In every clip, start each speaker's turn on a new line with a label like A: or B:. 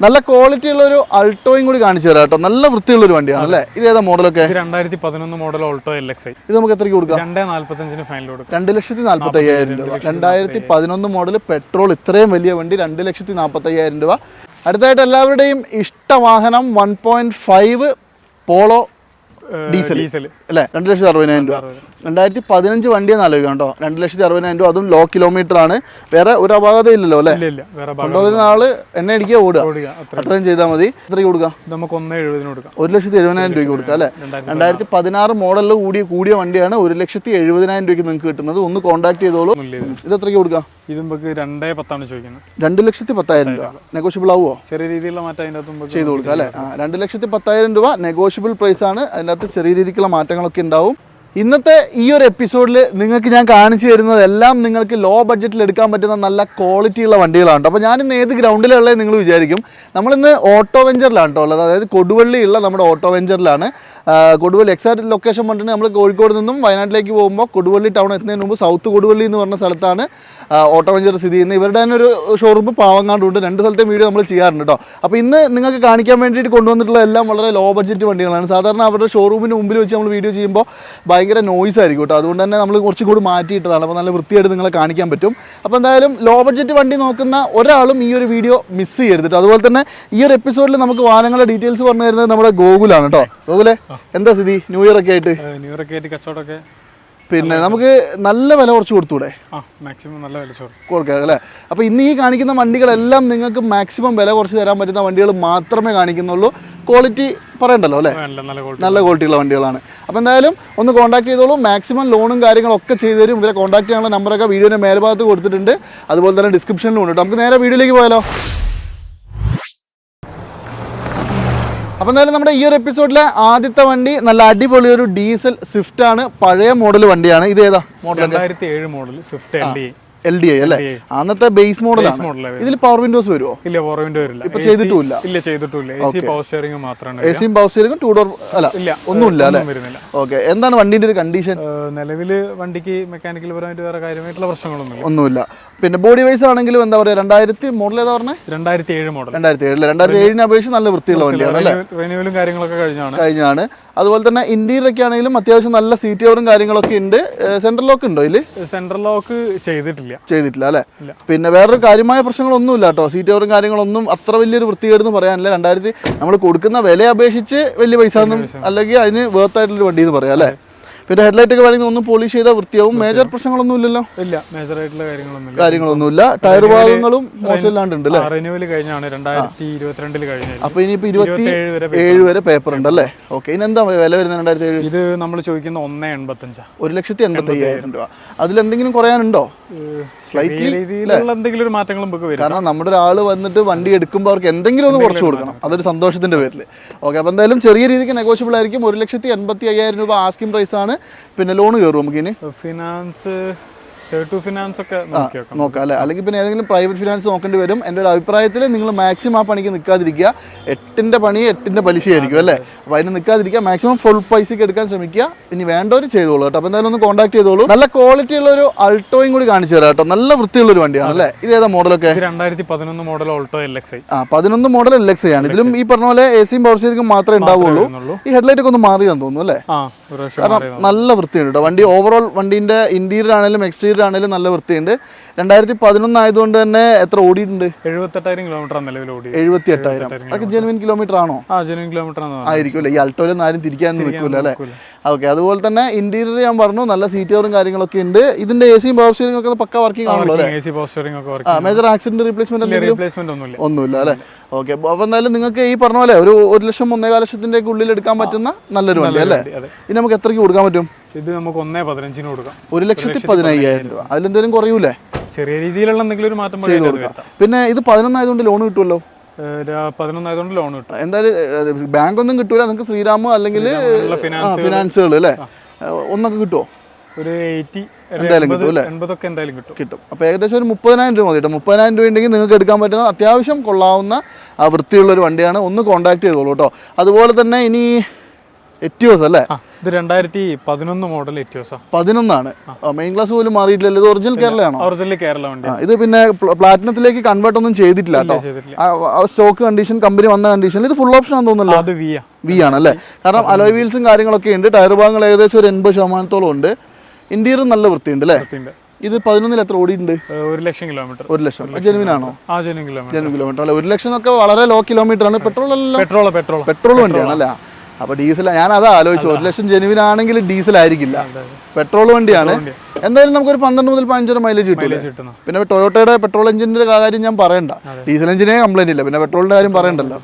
A: നല്ല ക്വാളിറ്റി ഉള്ള ഒരു അൾട്ടോയും കൂടി കാണിച്ചു തരാം കേട്ടോ. നല്ല വൃത്തിയുള്ള ഒരു വണ്ടിയാണ് അല്ലേ? ഇത് ഏതാ മോഡലൊക്കെ?
B: ഒക്കെ രണ്ടായിരത്തി പതിനൊന്ന് model Alto L X I
A: ഇത് നമുക്ക് എത്രയ്ക്ക് കൊടുക്കാം?
B: രണ്ടേ നാല്പത്തഞ്ചിന് ഫൈനൽ കൊടുക്കും.
A: രണ്ട് ലക്ഷത്തി നാല്പത്തി അയ്യായിരം രൂപ രണ്ടായിരത്തി പതിനൊന്ന് മോഡൽ പെട്രോൾ ഇത്രയും വലിയ വണ്ടി രണ്ട് ലക്ഷത്തി നാൽപ്പത്തി അയ്യായിരം രൂപ. അടുത്തായിട്ട് എല്ലാവരുടെയും ഇഷ്ടവാഹനം one point five Polo diesel അല്ലേ? രണ്ട് ലക്ഷത്തി അറുപതിനായിരം. രൂപ രണ്ടായിരത്തി പതിനഞ്ച് വണ്ടിയെന്ന് ആലോചിക്കണം കേട്ടോ. രണ്ട് ലക്ഷത്തി അറുപതിനായിരം രൂപ അതും ലോ കിലോമീറ്റർ ആണ്. വേറെ ഒരു അപകടം ഇല്ലല്ലോ അല്ലേ? കൊണ്ടുപോകുന്ന ആൾ എണ്ണ അടിക്കുക ഓടുക. അത്രയും. ചെയ്താൽ മതി. എത്രയ്ക്ക് കൊടുക്കാം?
B: നമുക്ക് ഒന്ന് എഴുപതിന് കൊടുക്കാം.
A: ഒരു ലക്ഷത്തി എഴുപതിനായിരം രൂപയ്ക്ക് കൊടുക്കാം അല്ലേ?
B: രണ്ടായിരത്തി
A: പതിനാറ് മോഡലിൽ കൂടിയ കൂടിയ വണ്ടിയാണ് ഒരു ലക്ഷത്തി എഴുപതിനായിരം രൂപയ്ക്ക് നിങ്ങൾക്ക് കിട്ടുന്നത്. ഒന്ന് കോൺടാക്ട് ചെയ്തോളൂ.
B: ഇത്.
A: എത്രയ്ക്ക് കൊടുക്കാം?
B: ഇത് നമുക്ക് രണ്ടേ പത്താണ് ചോദിക്കുന്നത്.
A: രണ്ട് ലക്ഷത്തി പത്തായിരം രൂപ. നെഗോഷ്യബിൾ ആവുമോ
B: ചെറിയ രീതിയിലുള്ള മാറ്റം അതിന്റെ
A: ചെയ്ത് കൊടുക്കാം അല്ലേ? രണ്ട് ലക്ഷത്തി പത്തായിരം രൂപ നെഗോഷ്യബിൾ പ്രൈസ് ആണ്. അതിന്റെ അകത്ത് ചെറിയ രീതിക്കുള്ള മാറ്റങ്ങളൊക്കെ ഉണ്ടാവും. ഇന്നത്തെ ഈ ഒരു എപ്പിസോഡിൽ നിങ്ങൾക്ക് ഞാൻ കാണിച്ചു തരുന്നതെല്ലാം നിങ്ങൾക്ക് ലോ ബഡ്ജറ്റിൽ എടുക്കാൻ പറ്റുന്ന നല്ല ക്വാളിറ്റി ഉള്ള വണ്ടികളാണ് അപ്പോൾ ഞാനിന്ന് ഏത് ഗ്രൗണ്ടിലുള്ളത് നിങ്ങൾ വിചാരിക്കും. നമ്മളിന്ന് ഓട്ടോ വെഞ്ചറിലാണ് കേട്ടോ ഉള്ളത്. അതായത് കൊടുവള്ളിയുള്ള നമ്മുടെ ഓട്ടോ വെഞ്ചറിലാണ് കൊടുവള്ളി എക്സാക്ട് ലൊക്കേഷൻ പറഞ്ഞിട്ട് നമ്മൾ കോഴിക്കോട് നിന്നും വയനാട്ടിലേക്ക് പോകുമ്പോൾ കൊടുവള്ളി ടൗൺ എത്തുന്നതിന് മുമ്പ് സൗത്ത് കൊടുവള്ളി എന്ന് പറഞ്ഞ സ്ഥലത്താണ് ഓട്ടോ വെഞ്ചർ സ്ഥിതി ചെയ്യുന്നത് ഇവരുടെ തന്നെ ഒരു ഷോറൂം പാവങ്ങാണ്ടുണ്ട് രണ്ട് സ്ഥലത്തെ വീഡിയോ നമ്മൾ ചെയ്യാറുണ്ട് കേട്ടോ അപ്പോൾ ഇന്ന് നിങ്ങൾക്ക് കാണിക്കാൻ വേണ്ടിയിട്ട് കൊണ്ടുവന്നിട്ടുള്ള എല്ലാം വളരെ ലോ ബഡ്ജറ്റ് വണ്ടികളാണ്. സാധാരണ അവരുടെ ഷോറൂമിന് മുമ്പിൽ വെച്ച് നമ്മൾ വീഡിയോ ചെയ്യുമ്പോൾ ഭയങ്കര നോയ്സ് ആയിരിക്കും കേട്ടോ അതുകൊണ്ട് തന്നെ നമ്മൾ കുറച്ചും കൂടി മാറ്റിയിട്ടതാണ്. അപ്പോൾ നല്ല വൃത്തിയായിട്ട് നിങ്ങളെ കാണിക്കാൻ പറ്റും. അപ്പോൾ എന്തായാലും ലോ ബഡ്ജറ്റ് വണ്ടി നോക്കുന്ന ഒരാളും ഈ ഒരു വീഡിയോ മിസ് ചെയ്യരുത് അതുപോലെ തന്നെ ഈ ഒരു എപ്പിസോഡിൽ നമുക്ക് വാഹനങ്ങളുടെ ഡീറ്റെയിൽസ് പറഞ്ഞു തരുന്നത് നമ്മുടെ ഗോകുലാണ് കേട്ടോ ഗോകുലെ എന്താ സ്ഥിതി? ന്യൂ ഇയർ ഒക്കെ ആയിട്ട്?
B: ന്യൂ ഇയർ ഒക്കെ ആയിട്ട് കച്ചവടമൊക്കെ
A: പിന്നെ നമുക്ക് നല്ല വില കുറച്ച് കൊടുത്തൂടെ?
B: ആ മാക്സിമം നല്ല വില
A: കൊടുക്കാം. അല്ലേ? അപ്പോൾ ഇന്ന് ഈ കാണിക്കുന്ന വണ്ടികളെല്ലാം നിങ്ങൾക്ക് മാക്സിമം വില കുറച്ച് തരാൻ പറ്റുന്ന വണ്ടികൾ മാത്രമേ കാണിക്കുന്നുള്ളൂ. ക്വാളിറ്റി പറയണ്ടല്ലോ അല്ലേ?
B: നല്ല നല്ല ക്വാളിറ്റി
A: നല്ല ക്വാളിറ്റിയുള്ള വണ്ടികളാണ്. അപ്പോൾ എന്തായാലും ഒന്ന് കോൺടാക്ട് ചെയ്തോളൂ. മാക്സിമം ലോണും കാര്യങ്ങളും ഒക്കെ ചെയ്തു തരും. ഇവരെ കോൺടാക്ട് ചെയ്യാനുള്ള നമ്പറൊക്കെ വീഡിയോയുടെ മേൽഭാഗത്ത് കൊടുത്തിട്ടുണ്ട്. അതുപോലെ തന്നെ ഡിസ്ക്രിപ്ഷനിലും ഉണ്ട്. നമുക്ക് നേരെ വീഡിയോയിലേക്ക് പോയാലോ? അപ്പോൾ എന്തായാലും നമ്മുടെ ഈ ഒരു എപ്പിസോഡിലെ ആദ്യത്തെ വണ്ടി നല്ല അടിപൊളി ഒരു ഡീസൽ സ്വിഫ്റ്റ് ആണ്. പഴയ മോഡൽ വണ്ടിയാണ്. ഇത് ഏതാ മോഡൽ
B: രണ്ടായിരത്തി ഏഴ് model Swift L D
A: L D I അല്ലേ? അന്നത്തെ ബേസ് മോഡലാണ് ഇതിൽ പവർ വിൻഡോസ് വരുമോ
B: ഇല്ല പവർ വിൻഡോ വരില്ല.
A: ഇപ്പൊ ചെയ്തിട്ടില്ല.
B: ഇല്ല ചെയ്തിട്ടില്ല എ സി പവർ സ്റ്റിയറിംഗ് മാത്രമാണ്
A: എ സിയും പവർ സ്റ്റിയറിംഗും ടൂ ഡോർ അല്ല
B: ഇല്ല
A: ഒന്നുമില്ല അല്ലേ? ഓക്കെ എന്താണ് വണ്ടിന്റെ ഒരു കണ്ടീഷൻ
B: നിലവിൽ വണ്ടിക്ക് മെക്കാനിക്കൽ പരമായിട്ട് വേറെ കാര്യമായിട്ടുള്ള പ്രശ്നങ്ങളൊന്നും
A: ഒന്നുമില്ല. പിന്നെ ബോഡി വൈസ് ആണെങ്കിലും എന്താ പറയുക രണ്ടായിരത്തി മോഡൽ ഏതാ പറഞ്ഞത്
B: രണ്ടായിരത്തി ഏഴ് മോഡൽ
A: രണ്ടായിരത്തി ഏഴിൽ. രണ്ടായിരത്തി ഏഴിനെ അപേക്ഷിച്ച് നല്ല വൃത്തിയുള്ള വണ്ടിയാണ് അല്ലേ?
B: റെന്യൂവലും കാര്യങ്ങളൊക്കെ കഴിഞ്ഞാണ്.
A: കഴിഞ്ഞാണ്. അതുപോലെ തന്നെ ഇന്റീരിയർ ഒക്കെ ആണെങ്കിലും അത്യാവശ്യം നല്ല സീറ്റ് കവറും കാര്യങ്ങളൊക്കെ ഉണ്ട്. സെൻട്രൽ ലോക്ക് ഉണ്ടോ ഇതിൽ
B: സെൻട്രൽ ലോക്ക് ചെയ്തിട്ടില്ല.
A: ചെയ്തിട്ടില്ല അല്ലേ? പിന്നെ വേറൊരു കാര്യമായ പ്രശ്നങ്ങളൊന്നും ഇല്ല കേട്ടോ സീറ്റ് കവറും കാര്യങ്ങളൊന്നും അത്ര വലിയൊരു വൃത്തികേടെന്ന് പറയാനില്ല. രണ്ടായിരത്തി നമ്മൾ കൊടുക്കുന്ന വില അപേക്ഷിച്ച് വലിയ പൈസ ഒന്നും അല്ലെങ്കിൽ അതിന് വേർത്ത് ആയിട്ടുള്ളൊരു വണ്ടി എന്ന് പറയാം അല്ലേ? പിന്നെ ഹെഡ്ലൈറ്റ് ഒക്കെ വേണമെങ്കിൽ ഒന്ന് പോളിഷ് ചെയ്താൽ വൃത്തിയാവും. മേജർ പ്രശ്നങ്ങളൊന്നും ഇല്ലല്ലോ?
B: ഇല്ല. മേജർ ആയിട്ടുള്ള കാര്യങ്ങളൊന്നുമില്ല.
A: കാര്യങ്ങളൊന്നുമില്ല ടയർ ഭാഗങ്ങളും മോശമില്ലാണ്ട് ഉണ്ട് അല്ലേ
B: റിന്യൂവൽ കഴിഞ്ഞാണ്. രണ്ടായിരത്തി ഇരുപത്തിരണ്ടിൽ കഴിഞ്ഞത്
A: അപ്പൊ ഇനി ഇരുപത്തി
B: ഇരുപത്തേഴ് വരെ
A: ഏഴ് വരെ പേപ്പർ ഉണ്ട് അല്ലേ ഓക്കെ ഇനി എന്താ വില വരുന്നത് രണ്ടായിരത്തി ഏഴ്
B: ഇത് നമ്മൾ ചോദിക്കുന്ന ഒന്ന് എൺപത്തഞ്ചാ.
A: ഒരു ലക്ഷത്തി എൺപത്തി അയ്യായിരം രൂപ. അതിലെന്തെങ്കിലും കുറയാനുണ്ടോ?
B: രീതിയിലുള്ള എന്തെങ്കിലും ഒരു നമുക്ക് വരും
A: കാരണം നമ്മുടെ ഒരാൾ വന്നിട്ട് വണ്ടി എടുക്കുമ്പോൾ അവർക്ക് എന്തെങ്കിലും ഒന്ന് കുറച്ച് കൊടുക്കണം. അതൊരു സന്തോഷത്തിന്റെ പേരിൽ ഓക്കെ അപ്പോൾ എന്തായാലും ചെറിയ രീതിക്ക് നെഗോഷ്യബിൾ ആയിരിക്കും. ഒരു ലക്ഷത്തി എൺപത്തി അയ്യായിരം രൂപ ആസ്കിംഗ് പ്രൈസ് ആണ്. പിന്നെ ലോൺ കയറും നമുക്ക് ഇനി
B: ഫിനാൻസ് നോക്കി
A: അല്ലെ? അല്ലെങ്കിൽ പിന്നെ ഏതെങ്കിലും പ്രൈവറ്റ് ഫിനാൻസ് നോക്കേണ്ടി വരും. എന്റെ ഒരു അഭിപ്രായത്തിൽ നിങ്ങൾ മാക്സിമം ആ പണിക്ക് നിൽക്കാതിരിക്കുക. എട്ടിന്റെ പണി എട്ടിന്റെ പലിശയായിരിക്കും അല്ലേ? അപ്പോൾ അതിന് നിൽക്കാതിരിക്കുക. മാക്സിമം ഫുൾ പൈസയ്ക്ക് എടുക്കാൻ ശ്രമിക്കുക. ഇനി വേണ്ടവർ ചെയ്തോളൂ കേട്ടോ. അപ്പോൾ എന്തായാലും ഒന്ന് കോൺടാക്ട് ചെയ്തോളൂ. നല്ല ക്വാളിറ്റി ഉള്ള ഒരു അൾട്ടോയും കൂടി കാണിച്ചു തരാം കേട്ടോ. നല്ല വൃത്തിയുള്ള ഒരു വണ്ടിയാണ് അല്ലേ? ഇത് ഏതാ മോഡലൊക്കെ
B: രണ്ടായിരത്തി പതിനൊന്ന് മോഡൽ ഓൾട്ടോ എൽ എക്സ്
A: ആ പതിനൊന്ന് മോഡൽ എൽ എക്സ് ആണ്. ഇതിലും ഈ പറഞ്ഞ പോലെ എ സിയും പവർ സ്റ്റിയറിംഗും മാത്രമേ ഉണ്ടാവുള്ളൂ. ഈ ഹെഡ്ലൈറ്റ് ഒക്കെ ഒന്ന് മാറിയാന്ന് തോന്നുന്നു അല്ലേ?
B: മാറിയതാണ്.
A: നല്ല വൃത്തിയുണ്ട് കേട്ടോ. വണ്ടി ഓവറോൾ വണ്ടിന്റെ ഇന്റീരിയർ ആണെങ്കിലും എക്സ്റ്റീരിയർ ആണെങ്കിലും നല്ല വൃത്തിയുണ്ട്. രണ്ടായിരത്തി പതിനൊന്ന് ആയതുകൊണ്ട് തന്നെ എത്ര ഓടിയിട്ടുണ്ട്?
B: എഴുപത്തെട്ടായിരം കിലോമീറ്റർ നിലവിൽ ഓടി.
A: എഴുപത്തി എട്ടായിരം അതൊക്കെ ജെനുവിൻ കിലോമീറ്റർ ആണോ?
B: ആ ജെനുവിൻ കിലോമീറ്റർ
A: ആയിരിക്കും അല്ലേ? ഈ അൾട്ടോയിലൊന്നും ആരും തിരിക്കാൻ നിൽക്കില്ല അല്ലേ? ഓക്കെ അതുപോലെ തന്നെ ഇന്റീരിയർ ഞാൻ പറഞ്ഞു നല്ല സീറ്റ് കവറും കാര്യങ്ങളൊക്കെ ഉണ്ട്. ഇതിന്റെ എ സിയും പവർ സ്റ്റിയറിംഗ് ഒക്കെ പക്ക വർക്കിംഗ് ആണല്ലോ മേജർ ആക്സിഡന്റ് റീപ്ലേസ്മെന്റ്
B: ഒന്നുമില്ല.
A: അല്ലേ? ഓക്കെ അപ്പൊ എന്തായാലും നിങ്ങൾക്ക് ഈ പറഞ്ഞ പോലെ ഒരു ഒരു ലക്ഷം ഒന്നേകാൽ ലക്ഷത്തിന്റെ ഉള്ളിൽ എടുക്കാൻ പറ്റുന്ന നല്ലൊരു വണ്ടി അല്ലേ? ഇനി നമുക്ക് എത്രക്ക് കൊടുക്കാൻ പറ്റും?
B: ഇത് നമുക്ക് ഒന്നേ പതിനഞ്ചിന് കൊടുക്കാം.
A: ഒരു ലക്ഷത്തി പതിനയ്യായിരം രൂപ. അതിലെന്തെങ്കിലും കുറയൂലേ?
B: ചെറിയ രീതിയിലുള്ള എന്തെങ്കിലും ഒരു മാറ്റം ചെയ്ത് കൊടുക്കാം.
A: പിന്നെ ഇത് പതിനൊന്നായതുകൊണ്ട് ലോൺ കിട്ടുമല്ലോ
B: പതിനൊന്നായതുകൊണ്ട് ലോൺ കിട്ടും.
A: എന്തായാലും ബാങ്ക് ഒന്നും കിട്ടൂല. നിങ്ങൾക്ക് ശ്രീരാമോ അല്ലെങ്കിൽ ഫിനാൻസുകൾ അല്ലേ? ഒന്നൊക്കെ കിട്ടുമോ
B: ഒരു എയ്റ്റി
A: എന്തായാലും കിട്ടും അല്ലേ?
B: എൺപതൊക്കെ എന്തായാലും കിട്ടും.
A: കിട്ടും. അപ്പോൾ ഏകദേശം ഒരു മുപ്പതിനായിരം രൂപ മതി കേട്ടോ. മുപ്പതിനായിരം രൂപ ഉണ്ടെങ്കിൽ നിങ്ങൾക്ക് എടുക്കാൻ പറ്റുന്ന അത്യാവശ്യം കൊള്ളാവുന്ന വൃത്തിയുള്ള ഒരു വണ്ടിയാണ്. ഒന്ന് കോൺടാക്ട് ചെയ്തോളൂ കേട്ടോ. അതുപോലെ തന്നെ ഇനി എറ്റിയോസ് അല്ലേ?
B: ഇത് രണ്ടായിരത്തി പതിനൊന്ന് മോഡൽ എറ്റിയോസാ
A: പതിനൊന്നാണ്. മെയിൻ ക്ലാസ് പോലും മാറിയിട്ടില്ല. ഇത് ഒറിജിനൽ കേരളയാണോ?
B: ഒറിജിനൽ കേരള വണ്ടി
A: ഇത് പിന്നെ പ്ലാറ്റിനത്തിലേക്ക് കൺവേർട്ട് ഒന്നും ചെയ്തിട്ടില്ല സ്റ്റോക്ക് കണ്ടീഷൻ കമ്പനി വന്ന കണ്ടീഷനിൽ ഇത് ഫുൾ ഓപ്ഷൻ ആണെന്ന് തോന്നുന്നല്ലോ.
B: അത് വി
A: വി അല്ലേ? കാരണം അലോയ് വീൽസും കാര്യങ്ങളൊക്കെ ഉണ്ട്. ടയർ ഭാഗങ്ങൾ ഏകദേശം ഒരു എൺപത് ശതമാനത്തോളം ഉണ്ട്. ഇന്റീരിയർ നല്ല വൃത്തിയുണ്ട് അല്ലേ? ഇത് പതിനൊന്നിൽ എത്ര ഓടിയിട്ടുണ്ട്?
B: ഒരു ലക്ഷം കിലോമീറ്റർ
A: ഒരു ലക്ഷം. ജെനുവിൻ ആണോ?
B: ആ കിലോമീറ്റർ
A: ജെനുവിൻ കിലോമീറ്റർ അല്ല? ഒരു ലക്ഷം ഒക്കെ വളരെ ലോ കിലോമീറ്റർ ആണ്. പെട്രോൾ അല്ലല്ലോ.
B: പെട്രോൾ പെട്രോൾ
A: പെട്രോൾ വണ്ടിയാണ് അല്ലേ? അപ്പൊ ഡീസൽ ഞാൻ അതാ ആലോചിച്ചു. ഒരു ലക്ഷം ജെനുവിൻ ആണെങ്കിൽ ഡീസൽ ആയിരിക്കില്ല പെട്രോൾ വണ്ടിയാണ്. എന്തായാലും നമുക്ക് ഒരു പന്ത്രണ്ട് മുതൽ പതിനഞ്ച് വരെ മൈലേജ്
B: കിട്ടും
A: പിന്നെ ടൊയോട്ടയുടെ പെട്രോൾ എഞ്ചിന്റെ കാര്യം ഞാൻ പറയണ്ട. ഡീസൽ എഞ്ചിനെ കംപ്ലൈന്റ് ഇല്ല. പിന്നെ പെട്രോളിന്റെ കാര്യം പറയണ്ടല്ലോ.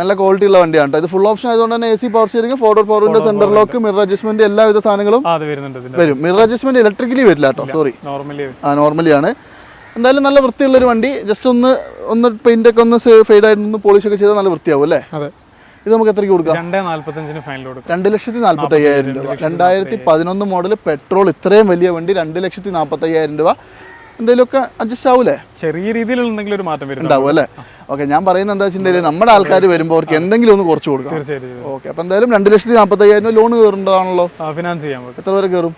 A: നല്ല ക്വാളിറ്റി ഉള്ള വണ്ടിയാണ് ട്ടോ. ഇത് ഫുൾ ഓപ്ഷൻ ആയതുകൊണ്ട് തന്നെ A C power steering four door window centre lock mirror adjustment എല്ലാവിധ സാധനങ്ങളും വരും. മിറർ അഡ്ജസ്റ്റ്മെന്റ് ഇലക്ട്രിക്കലി വരില്ല കേട്ടോ. സോറി
B: നോർമലി
A: ആ നോർമലി ആണ്. എന്തായാലും നല്ല വൃത്തിയുള്ള ഒരു വണ്ടി. ജസ്റ്റ് ഒന്ന് ഒന്ന് പെയിന്റ് ഒക്കെ ഒന്ന് ഫെയ്ഡ് ആയിട്ട് ഒന്ന് പോളിഷ് ഒക്കെ ചെയ്താൽ നല്ല വൃത്തിയാവും അല്ലേ? ഇത് നമുക്ക് എത്രയ്ക്ക് കൊടുക്കാം?
B: രണ്ടേ നാൽപ്പത്തഞ്ചിന് ഫൈനൽ കൊടുക്കും.
A: രണ്ട് ലക്ഷത്തി നാല്പത്തി അയ്യായിരം രൂപ. രണ്ടായിരത്തി പതിനൊന്ന് മോഡൽ പെട്രോൾ ഇത്രയും വലിയ വണ്ടി രണ്ട് ലക്ഷത്തി നാൽപ്പത്തി അയ്യായിരം രൂപ. എന്തെങ്കിലുമൊക്കെ അഡ്ജസ്റ്റ് ആവൂലേ?
B: ചെറിയ രീതിയിലുള്ള എന്തെങ്കിലും ഒരു മാറ്റം വരും
A: ഉണ്ടാവും അല്ലേ? ഓക്കെ ഞാൻ പറയുന്നത് എന്താ വെച്ചിട്ടുണ്ടെങ്കിൽ നമ്മുടെ ആൾക്കാർ വരുമ്പോൾ അവർക്ക് എന്തെങ്കിലും ഒന്ന് കുറച്ച് കൊടുക്കാം
B: തീർച്ചയായിട്ടും
A: ഓക്കെ അപ്പോൾ എന്തായാലും രണ്ട് ലക്ഷത്തി നാൽപ്പത്തി അയ്യായിരം രൂപ ലോൺ കയറുന്നതാണല്ലോ
B: ഫിനാൻസ് ചെയ്യാൻ
A: എത്ര വരെ കയറും?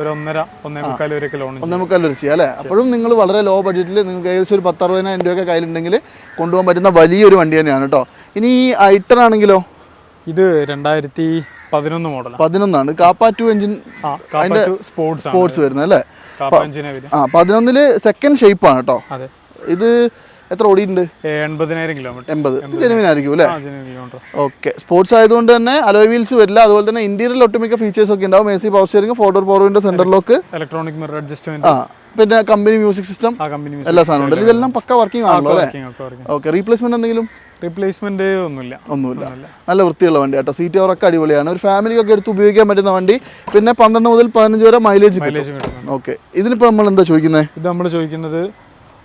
B: ഒരു ഒന്നര ഒന്നേ മുക്കാൽ വരെയൊക്കെ ലോൺ
A: ഒന്നേ മുക്കാൽ ഒരു ചെയ്യാം അല്ലേ? അപ്പോഴും നിങ്ങൾ വളരെ ലോ ബഡ്ജറ്റിൽ നിങ്ങൾക്ക് ഏകദേശം ഒരു പത്തറുപതിനായിരം രൂപയൊക്കെ കയ്യിലുണ്ടെങ്കിൽ കൊണ്ടുപോകാൻ പറ്റുന്ന വലിയൊരു വണ്ടി തന്നെയാണ് കേട്ടോ. ഇനി ഈ ഐട്ടർ ആണെങ്കിലോ?
B: ഇത് രണ്ടായിരത്തി പതിനൊന്ന് മോഡൽ
A: പതിനൊന്നാണ്. കാപ്പാറ്റു എഞ്ചിൻ
B: സ്പോർട്സ്
A: സ്പോർട്സ് വരുന്നത്. അല്ലേ?
B: വരും
A: ആ പതിനൊന്നിൽ സെക്കൻഡ് ഷേപ്പാണ് കേട്ടോ. ഇത് എത്ര ഓടിയിട്ടുണ്ട്?
B: എൺപതിനായിരം കിലോമീറ്റർ.
A: എൺപത്. ജെനുവിനായിരിക്കും അല്ലേ
B: ആ ജനുവരി കിലോമീറ്റർ
A: ഓക്കെ. സ്പോർട്സ് ആയതുകൊണ്ട് തന്നെ അലോയ് വീൽസ് വരില്ല. അതുപോലെ തന്നെ ഇന്റീരിയൽ ഒട്ടുമിക്ക ഫീച്ചേഴ്സ് ഒക്കെ ഉണ്ടാവും. A C power steering four door power window centre lock
B: electronic mirror adjustment
A: ആ പിന്നെ കമ്പനി മ്യൂസിക് സിസ്റ്റം എല്ലാ സാധനവും ഉണ്ടല്ലോ ഇതെല്ലാം പക്ക വർക്കിംഗ് ആണല്ലോ അല്ലേ? ഓക്കെ. റീപ്ലേസ്മെന്റ് എന്തെങ്കിലും?
B: റീപ്ലേസ്മെന്റ് ഒന്നുമില്ല.
A: ഒന്നുമില്ല. നല്ല വൃത്തിയുള്ള വണ്ടി കേട്ടോ. സീറ്റ് അവർക്ക് അടിപൊളിയാണ്. ഒരു ഫാമിലിക്കൊക്കെ എടുത്ത് ഉപയോഗിക്കാൻ പറ്റുന്ന വണ്ടി. പിന്നെ പന്ത്രണ്ട് മുതൽ പതിനഞ്ച് വരെ മൈലേജ്
B: മൈലേജ്
A: ഓക്കെ. ഇതിനിപ്പോ നമ്മൾ എന്താ ചോദിക്കുന്നത്
B: ഇത് നമ്മൾ ചോദിക്കുന്നത്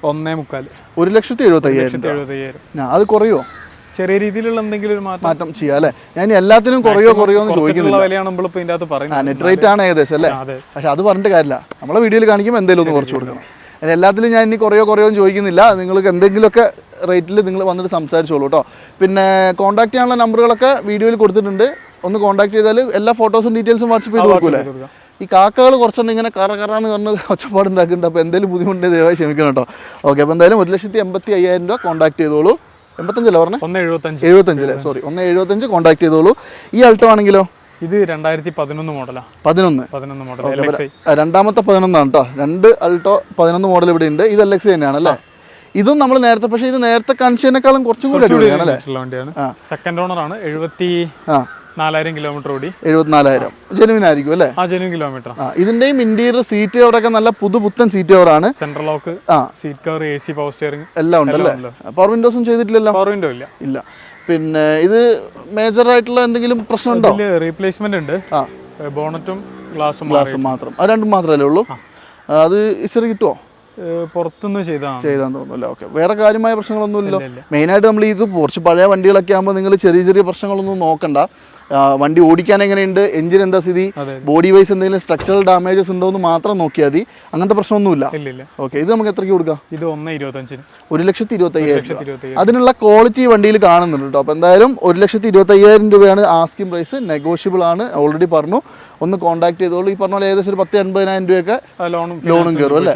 B: ഒന്നേ മുക്കാൽ
A: ഒരു ലക്ഷത്തി എഴുപത്തി അയ്യായിരം
B: എഴുപത്തയ്യായിരം.
A: അത് കുറയോ?
B: ചെറിയ രീതിയിലുള്ള എന്തെങ്കിലും ഒരു മാറ്റം
A: മാറ്റം ചെയ്യാം അല്ലേ? ഞാൻ എല്ലാത്തിനും കുറയോ കുറയോ എന്ന് ചോദിക്കുന്നില്ല.
B: വിലയാണ് നമ്മളിപ്പോൾ ഇതിന്റെ അകത്ത് പറയുന്നത്
A: നെറ്റ് റേറ്റ് ആണ് ഏകദേശം അല്ലേ?
B: അതെ.
A: പക്ഷെ അത് പറഞ്ഞിട്ട് കാര്യമില്ല. നമ്മളെ വീഡിയോയിൽ കാണിക്കുമ്പോൾ എന്തെങ്കിലും ഒന്ന് കുറച്ച് കൊടുക്കണം. എല്ലാത്തിലും ഞാൻ ഇനി കുറയോ കുറയോ എന്ന് ചോദിക്കുന്നില്ല. നിങ്ങൾക്ക് എന്തെങ്കിലുമൊക്കെ റേറ്റിൽ നിങ്ങൾ വന്നിട്ട് സംസാരിച്ചോളൂ കേട്ടോ പിന്നെ കോൺടാക്ട് ചെയ്യാനുള്ള നമ്പറുകളൊക്കെ വീഡിയോയിൽ കൊടുത്തിട്ടുണ്ട്. ഒന്ന് കോൺടാക്ട് ചെയ്താൽ എല്ലാ ഫോട്ടോസും ഡീറ്റെയിൽസും വാട്സപ്പ് ചെയ്ത് കൊടുക്കൂലേ. ഈ കാക്കകൾ കുറച്ചൊന്നും ഇങ്ങനെ കറ കറാന്ന് പറഞ്ഞ് ഒച്ചപ്പാട് ഉണ്ടാക്കുന്നുണ്ട്. അപ്പോൾ എന്തെങ്കിലും ബുദ്ധിമുട്ടുണ്ടെങ്കിൽ ദയവായി ക്ഷമിക്കണം കേട്ടോ. ഓക്കെ അപ്പോൾ എന്തായാലും ഒരു ലക്ഷത്തി എൺപത്തി അയ്യായിരം രൂപ കോൺടാക്ട് ചെയ്തോളൂ. എൺപത്തഞ്ചല്ലേ പറഞ്ഞേ?
B: ഒന്ന് എഴുപത്തഞ്ച്.
A: എഴുപത്തഞ്ചല്ലേ? സോറി ഒന്ന് എഴുപത്തഞ്ച് കോൺടാക്ട് ചെയ്തോളൂ. ഈ ആൾട്ടോ ആണെങ്കിലോ?
B: ഇത് രണ്ടായിരത്തി പതിനൊന്ന് മോഡലാണ്
A: പതിനൊന്ന്.
B: പതിനൊന്ന് മോഡൽ
A: രണ്ടാമത്തെ പതിനൊന്നാണ് കേട്ടോ രണ്ട് അൾട്ടോ പതിനൊന്ന് മോഡൽ ഇവിടെ ഉണ്ട്. ഇത് എൽ എക്സ് തന്നെയാണ് അല്ലേ? ഇതും നമ്മൾ നേരത്തെ പക്ഷേ ഇത് നേരത്തെ കാണിച്ചതിനേക്കാളും കുറച്ചും കൂടി അടിപൊളിയാണ് അല്ലേ.
B: സെക്കൻഡ് ഓണർ ആണ്. എഴുപത്തി
A: ആ.
B: നാലായിരം കിലോമീറ്റർ ഓടി.
A: എഴുപത്തിനാലായിരം. ജെനുവിൻ ആയിരിക്കും അല്ലേ?
B: ആ ജെനുവിൻ കിലോമീറ്റർ
A: ആ ഇതിന്റെയും ഇന്റീരിയർ സീറ്റ് കവർ ഒക്കെ നല്ല പുതുപുത്തൻ സീറ്റ് കവർ ആണ്.
B: സെൻട്രൽ ലോക്ക്
A: ആ.
B: Seat cover A C power steering
A: എല്ലാം ഉണ്ട്. അല്ലേ പവർ വിൻഡോസും ചെയ്തിട്ടില്ലല്ലോ?
B: പവർ വിൻഡോ ഇല്ല.
A: ഇല്ല. പിന്നെ ഇത് മേജർ ആയിട്ടുള്ള എന്തെങ്കിലും പ്രശ്നമുണ്ടോ?
B: റീപ്ലേസ്മെന്റ് ഉണ്ട്.
A: ആ.
B: ബോണറ്റും ഗ്ലാസും
A: ഗ്ലാസും മാത്രം. അത് രണ്ടും മാത്രമല്ലേ ഉള്ളൂ? അത് ഇച്ചിരി കിട്ടുമോ
B: പുറത്തുനിന്ന് ചെയ്താൽ
A: ചെയ്താന്ന് തോന്നുന്നു ഓക്കെ. വേറെ കാര്യമായ പ്രശ്നങ്ങളൊന്നുമില്ലല്ലോ. മെയിനായിട്ട് നമ്മൾ ഇത് കുറച്ച് പഴയ വണ്ടികളൊക്കെ ആകുമ്പോൾ നിങ്ങൾ ചെറിയ ചെറിയ പ്രശ്നങ്ങളൊന്നും നോക്കണ്ട. വണ്ടി ഓടിക്കാൻ എങ്ങനെയുണ്ട്? എഞ്ചിൻ എന്താ സ്ഥിതി? ബോഡി വൈസ് എന്തെങ്കിലും സ്ട്രക്ചറൽ ഡാമേജസ് ഉണ്ടോ എന്ന് മാത്രം നോക്കിയാൽ മതി. അങ്ങനത്തെ പ്രശ്നമൊന്നുമില്ല. ഓക്കെ ഇത് നമുക്ക് എത്രയ്ക്ക് കൊടുക്കാം?
B: ഇത് ഒന്ന് ഇരുപത്തഞ്ചിന്.
A: ഒരു ലക്ഷത്തി ഇരുപത്തി അയ്യായിരം അതിനുള്ള ക്വാളിറ്റി വണ്ടിയിൽ കാണുന്നുണ്ട് കേട്ടോ അപ്പോൾ എന്തായാലും ഒരു ലക്ഷത്തി ഇരുപത്തി അയ്യായിരം രൂപയാണ് ആസ്കിംഗ് പ്രൈസ് നെഗോഷ്യബിൾ ആണ്. ഓൾറെഡി പറഞ്ഞു. ഒന്ന് കോൺടാക്ട് ചെയ്തോളൂ. ഈ പറഞ്ഞ പോലെ ഏകദേശം ഒരു പത്ത് എൺപതിനായിരം രൂപയൊക്കെ
B: ലോണും
A: കയറും അല്ലേ?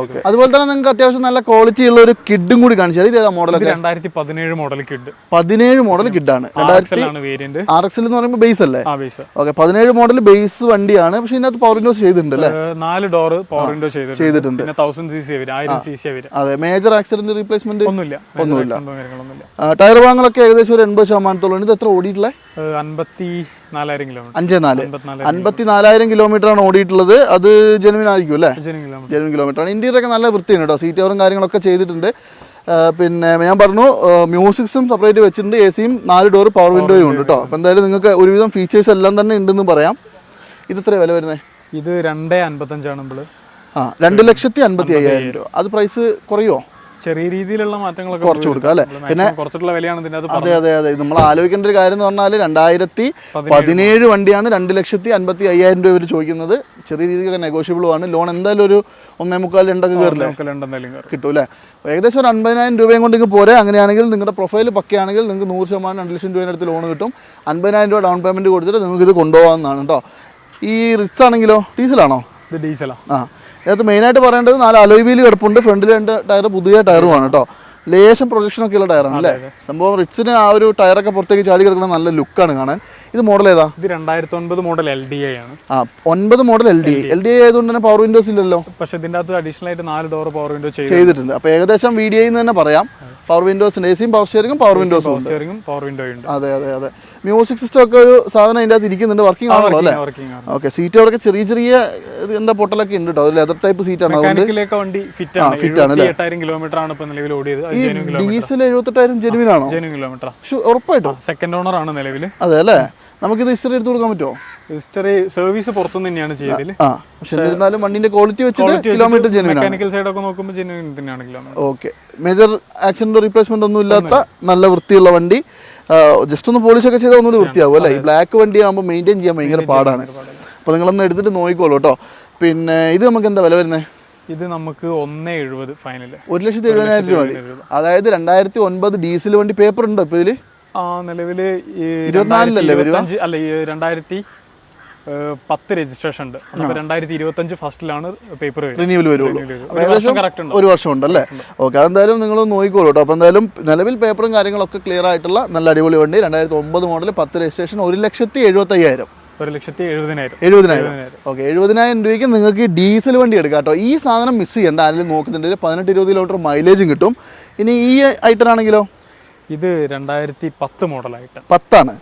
A: ഓക്കെ അതുപോലെ തന്നെ നിങ്ങൾക്ക് അത്യാവശ്യം നല്ല ക്വാളിറ്റി ഉള്ള ഒരു കിഡും കൂടി കാണിച്ചാൽ ഇത് ഏതാ മോഡൽ
B: രണ്ടായിരത്തി പതിനേഴ് മോഡൽ കിഡ്
A: പതിനേഴ് മോഡൽ കിഡാണ് രണ്ടായിരത്തി ആർ എക്സ് എന്ന് പറയുമ്പോൾ ബേസ് അല്ലേ? ഓക്കെ പതിനേഴ് മോഡൽ ബേസ് വണ്ടിയാണ്. പക്ഷെ ഇതിനകത്ത് പവർ വിൻഡോസ് ചെയ്തിട്ടുണ്ട് അല്ലേ?
B: നാല് ഡോർ പവർ വിൻഡോ ചെയ്തിട്ടുണ്ട്.
A: അതെ മേജർ ആക്സിഡന്റ് റീപ്ലേസ്മെന്റ്
B: ഒന്നുമില്ല. ഒന്നുമില്ല.
A: ടയർ വാങ്ങലൊക്കെ ഏകദേശം ഒരു എൺപത് ശതമാനത്തോളം. ഇത് എത്ര ഓടിയിട്ടുള്ളത്
B: അൻപത്തി
A: അഞ്ചേ നാല് അൻപത്തി നാലായിരം കിലോമീറ്റർ ആണ് ഓടിയിട്ടുള്ളത്. അത് ജെനുവിൻ ആയിരിക്കും അല്ലേ? ജെനുവിൻ കിലോമീറ്റർ ആണ്. ഇന്റീരിയർ ഒക്കെ നല്ല വൃത്തിയാണ് കേട്ടോ. സീറ്റ് കവറും കാര്യങ്ങളൊക്കെ ചെയ്തിട്ടുണ്ട്. പിന്നെ ഞാൻ പറഞ്ഞു മ്യൂസിക്സും സെപ്പറേറ്റ് വെച്ചിട്ടുണ്ട് എ സിയും നാല് ഡോർ പവർ വിൻഡോയും ഉണ്ട് കേട്ടോ അപ്പോൾ എന്തായാലും നിങ്ങൾക്ക് ഒരുവിധം ഫീച്ചേഴ്സ് എല്ലാം തന്നെ ഉണ്ടെന്ന് പറയാം. ഇത് എത്ര വില വരുന്നത്
B: ഇത് രണ്ടേ അൻപത്തഞ്ചാണ് നമ്മൾ
A: ആ രണ്ട് ലക്ഷത്തി അൻപത്തി അയ്യായിരം രൂപ. അത് പ്രൈസ് കുറയോ?
B: ചെറിയ രീതിയിലുള്ള മാറ്റങ്ങളൊക്കെ
A: കുറച്ചു കൊടുക്കാം അല്ലേ?
B: പിന്നെ കുറച്ചിട്ടുള്ള വിലയാണ് അത്
A: അതെ അതെ. നമ്മൾ ആലോചിക്കേണ്ട ഒരു കാര്യം എന്ന് പറഞ്ഞാൽ രണ്ടായിരത്തി പതിനേഴ് വണ്ടിയാണ് രണ്ട് ലക്ഷത്തി അൻപത്തി അയ്യായിരം രൂപ ഇവർ ചോദിക്കുന്നത്. ചെറിയ രീതിയിലൊക്കെ നെഗോഷ്യബിളും ആണ്. ലോൺ എന്തായാലും ഒരു ഒന്നേ മുക്കാൽ രണ്ടൊക്കെ കയറില്ലേ? കിട്ടും അല്ലേ? ഏകദേശം ഒരു അൻപതിനായിരം രൂപയും കൊണ്ട് ഇങ്ങ് പോരെ. അങ്ങനെയാണെങ്കിൽ നിങ്ങളുടെ പ്രൊഫൈൽ പക്കയാണെങ്കിൽ നിങ്ങൾക്ക് നൂറ് ശതമാനം രണ്ട് ലക്ഷം രൂപയുടെ അടുത്ത് ലോൺ കിട്ടും. അൻപതിനായിരം രൂപ ഡൗൺ പേയ്മെന്റ് കൊടുത്തിട്ട് നിങ്ങൾക്ക് ഇത് കൊണ്ടുപോകാവുന്നതാണ് കേട്ടോ ഈ റിക്സ് ആണെങ്കിലോ? ഡീസലാണോ
B: ഇത് ഡീസലാണ്
A: ആ. ഇതിനകത്ത് മെയിനായിട്ട് പറയേണ്ടത് നാല് അലോയ് വീൽ കിടപ്പുണ്ട്. ഫ്രണ്ടിൽ രണ്ട് ടയർ പുതിയ ടയറുമാണ് കേട്ടോ ലേശം പ്രൊജക്ഷൻ ഒക്കെ ഉള്ള ടയറാണ് അല്ലേ? സംഭവം റിച്ചിന് ആ ഒരു ടയറൊക്കെ പുറത്തേക്ക് ചാടി കിടക്കുന്ന നല്ല ലുക്കാണ് കാണാൻ. ഇത് മോഡൽ ഏതാ?
B: ഇത് രണ്ടായിരത്തി ഒൻപത് മോഡൽ എൽ ഡി ഐ ആണ്.
A: ആ ഒൻപത് model L D I L D I ആയതുകൊണ്ട് തന്നെ പവർ വിൻഡോസ് ഇല്ലല്ലോ.
B: പക്ഷെ ഇതിന്റെ അകത്ത് അഡീഷണൽ ആയിട്ട് നാല് ഡോർ പവർ വിൻഡോ ചെയ്ത്
A: ചെയ്തിട്ടുണ്ട്. അപ്പോൾ ഏകദേശം വി ഡി ഐ എന്ന് തന്നെ പറയാം. പവർ വിൻഡോസ് എ സിയും പവർ സ്റ്റിയറിംഗും പവർ വിൻഡോസും
B: സ്റ്റിയറിംഗും പവർ വിൻഡോ ഉണ്ട്.
A: അതെ അതെ അതെ. മ്യൂസിക് സിസ്റ്റം ഒക്കെ ഒരു സാധനം അതിന്റെ അകത്ത് ഇരിക്കുന്നുണ്ട്. വർക്കിംഗ് ആണല്ലോ അല്ലേ? ഓക്കെ സീറ്റ് സീറ്റുകളൊക്കെ ചെറിയ ചെറിയ എന്താ പൊട്ടലൊക്കെ ഉണ്ട് കേട്ടോ ലെതർ ടൈപ്പ് സീറ്റാണ് അതുകൊണ്ട്
B: മെക്കാനിക്കലേക്ക് വണ്ടി ഫിറ്റ് ആണ്.
A: fit ആണ്
B: എട്ടായിരം കിലോമീറ്റർ ആണ് ഇപ്പൊ നിലവിൽ ഓടിയത്.
A: ഡീസൽ എഴുപത്തെട്ടായിരം ജെനുവിൻ ആണോ?
B: ജെനുവിൻ കിലോമീറ്റർ
A: ഉറപ്പായിട്ടോ.
B: സെക്കൻഡ് ഓണർ ആണ് നിലവിൽ.
A: അതെ അല്ലേ? നമുക്കിത് ഹിസ്റ്ററി എടുത്തു കൊടുക്കാൻ പറ്റുമോ?
B: ഹിസ്റ്ററി സർവീസ് പുറത്തു തന്നെയാണ്
A: ചെയ്തത് പക്ഷെ എന്നിരുന്നാലും വണ്ടിന്റെ ക്വാളിറ്റി വെച്ചിട്ട് കിലോമീറ്റർ ജെനുവിൻ
B: മെക്കാനിക്കൽ സൈഡ് ഒക്കെ നോക്കുമ്പോൾ ജെനുവിൻ തന്നെയാണ് kilometre
A: okay major accident replacement ഒന്നും ഇല്ലാത്ത നല്ല വൃത്തിയുള്ള വണ്ടി. ജസ്റ്റ് ഒന്ന് പോളിഷ് ഒക്കെ ചെയ്താൽ ഒന്നുകൂടി വൃത്തിയാവും അല്ലേ? ഈ ബ്ലാക്ക് വണ്ടി ആകുമ്പോൾ മെയിന്റെയിൻ ചെയ്യാൻ ഭയങ്കര പാടാണ്. അപ്പോൾ നിങ്ങളൊന്ന് എടുത്തിട്ട് നോക്കിക്കോളൂ കേട്ടോ. പിന്നെ ഇത് നമുക്ക് എന്താ വില വരുന്നത്
B: ഇത് നമുക്ക് ഒന്ന് എഴുപത് ഫൈനൽ
A: ഒരു ലക്ഷത്തി എഴുപതിനായിരം രൂപ മതി. അതായത് രണ്ടായിരത്തി ഒൻപത് ഡീസൽ വണ്ടി പേപ്പർ ഉണ്ടോ ഇപ്പോൾ ഇതിൽ
B: ആ നിലവിൽ
A: ഇരുപത്തിനാലിലല്ലേ വരുവാ
B: അല്ലേ രണ്ടായിരത്തി പത്ത് രജിസ്ട്രേഷൻ ഉണ്ട്. അപ്പോൾ രണ്ടായിരത്തി ഇരുപത്തഞ്ച് ഫസ്റ്റിലാണ് പേപ്പർ
A: റിന്യൂവൽ വരുള്ളൂ.
B: ഒരു വർഷം ഉണ്ട്.
A: അല്ലേ? ഉണ്ടല്ലേ ഓക്കെ അതെന്തായാലും നിങ്ങൾ നോക്കിക്കോളൂ കേട്ടോ അപ്പോൾ എന്തായാലും നിലവിൽ പേപ്പറും കാര്യങ്ങളൊക്കെ ക്ലിയർ ആയിട്ടുള്ള നല്ല അടിപൊളി വണ്ടി. രണ്ടായിരത്തി ഒമ്പത് മോഡൽ പത്ത് രജിസ്ട്രേഷൻ ഒരു ലക്ഷത്തി എഴുപത്തയ്യായിരം.
B: ഒരു ലക്ഷത്തി എഴുപതിനായിരം.
A: എഴുപതിനായിരം.
B: എഴുപതിനായിരം.
A: ഓക്കെ എഴുപതിനായിരം രൂപയ്ക്ക് നിങ്ങൾക്ക് ഡീസൽ വണ്ടി എടുക്കാം കേട്ടോ ഈ സാധനം മിസ് ചെയ്യേണ്ട. ആരെങ്കിലും നോക്കുന്നുണ്ടെങ്കിൽ പതിനെട്ട് ഇരുപത് കിലോമീറ്റർ മൈലേജും കിട്ടും. ഇനി ഈ ഐറ്റം ആണെങ്കിലോ?
B: ഇത് രണ്ടായിരത്തി പത്ത് മോഡലായിട്ട്
A: പത്താണ്.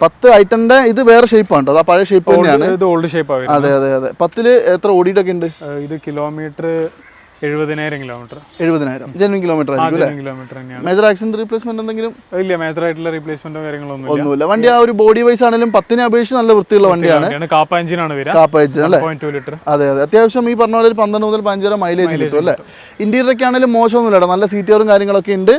A: പത്ത് ഐറ്റന്റെ ഇത് വേറെ ഷേപ്പാണ് കേട്ടോ പഴയ ഷേപ്പ് തന്നെയാണ്.
B: ഇത് ഓൾഡ് ഷേപ്പ്
A: അതെ അതെ അതെ. പത്തിൽ എത്ര ഓടിയിട്ടൊക്കെ ഉണ്ട്?
B: ഇത് കിലോമീറ്റർ എഴുപതിനായിരം കിലോമീറ്റർ
A: എഴുപതിനായിരം. ജെനുവിൻ കിലോമീറ്റർ ആയിരിക്കും
B: കിലോമീറ്റർ തന്നെയാണ്.
A: മേജർ ആക്സിഡന്റ് റീപ്ലേസ്മെന്റ് എന്തെങ്കിലും?
B: ഇല്ല മേജർ ആയിട്ടുള്ള റീപ്ലേസ്മെന്റോ കാര്യങ്ങളൊന്നും
A: ഒന്നുമില്ല. വണ്ടി ആ ഒരു ബോഡി വൈസ് ആണെങ്കിലും പത്തിനെ അപേക്ഷിച്ച് നല്ല വൃത്തിയുള്ള വണ്ടിയാണ്.
B: കാപ്പ എഞ്ചിനാണ് വരിക.
A: കാപ്പ എഞ്ചിൻ അല്ലേ?
B: ലിറ്റർ
A: അതെ അതെ. അത്യാവശ്യം ഈ പറഞ്ഞ പോലെ ഒരു പന്ത്രണ്ട് മുതൽ പതിനഞ്ച് വരെ മൈലേജ് കിട്ടും അല്ലേ? ഇന്റീരിയറൊക്കെ ആണെങ്കിലും മോശമൊന്നുമില്ല നല്ല സീറ്ററും കാര്യങ്ങളൊക്കെ ഉണ്ട്.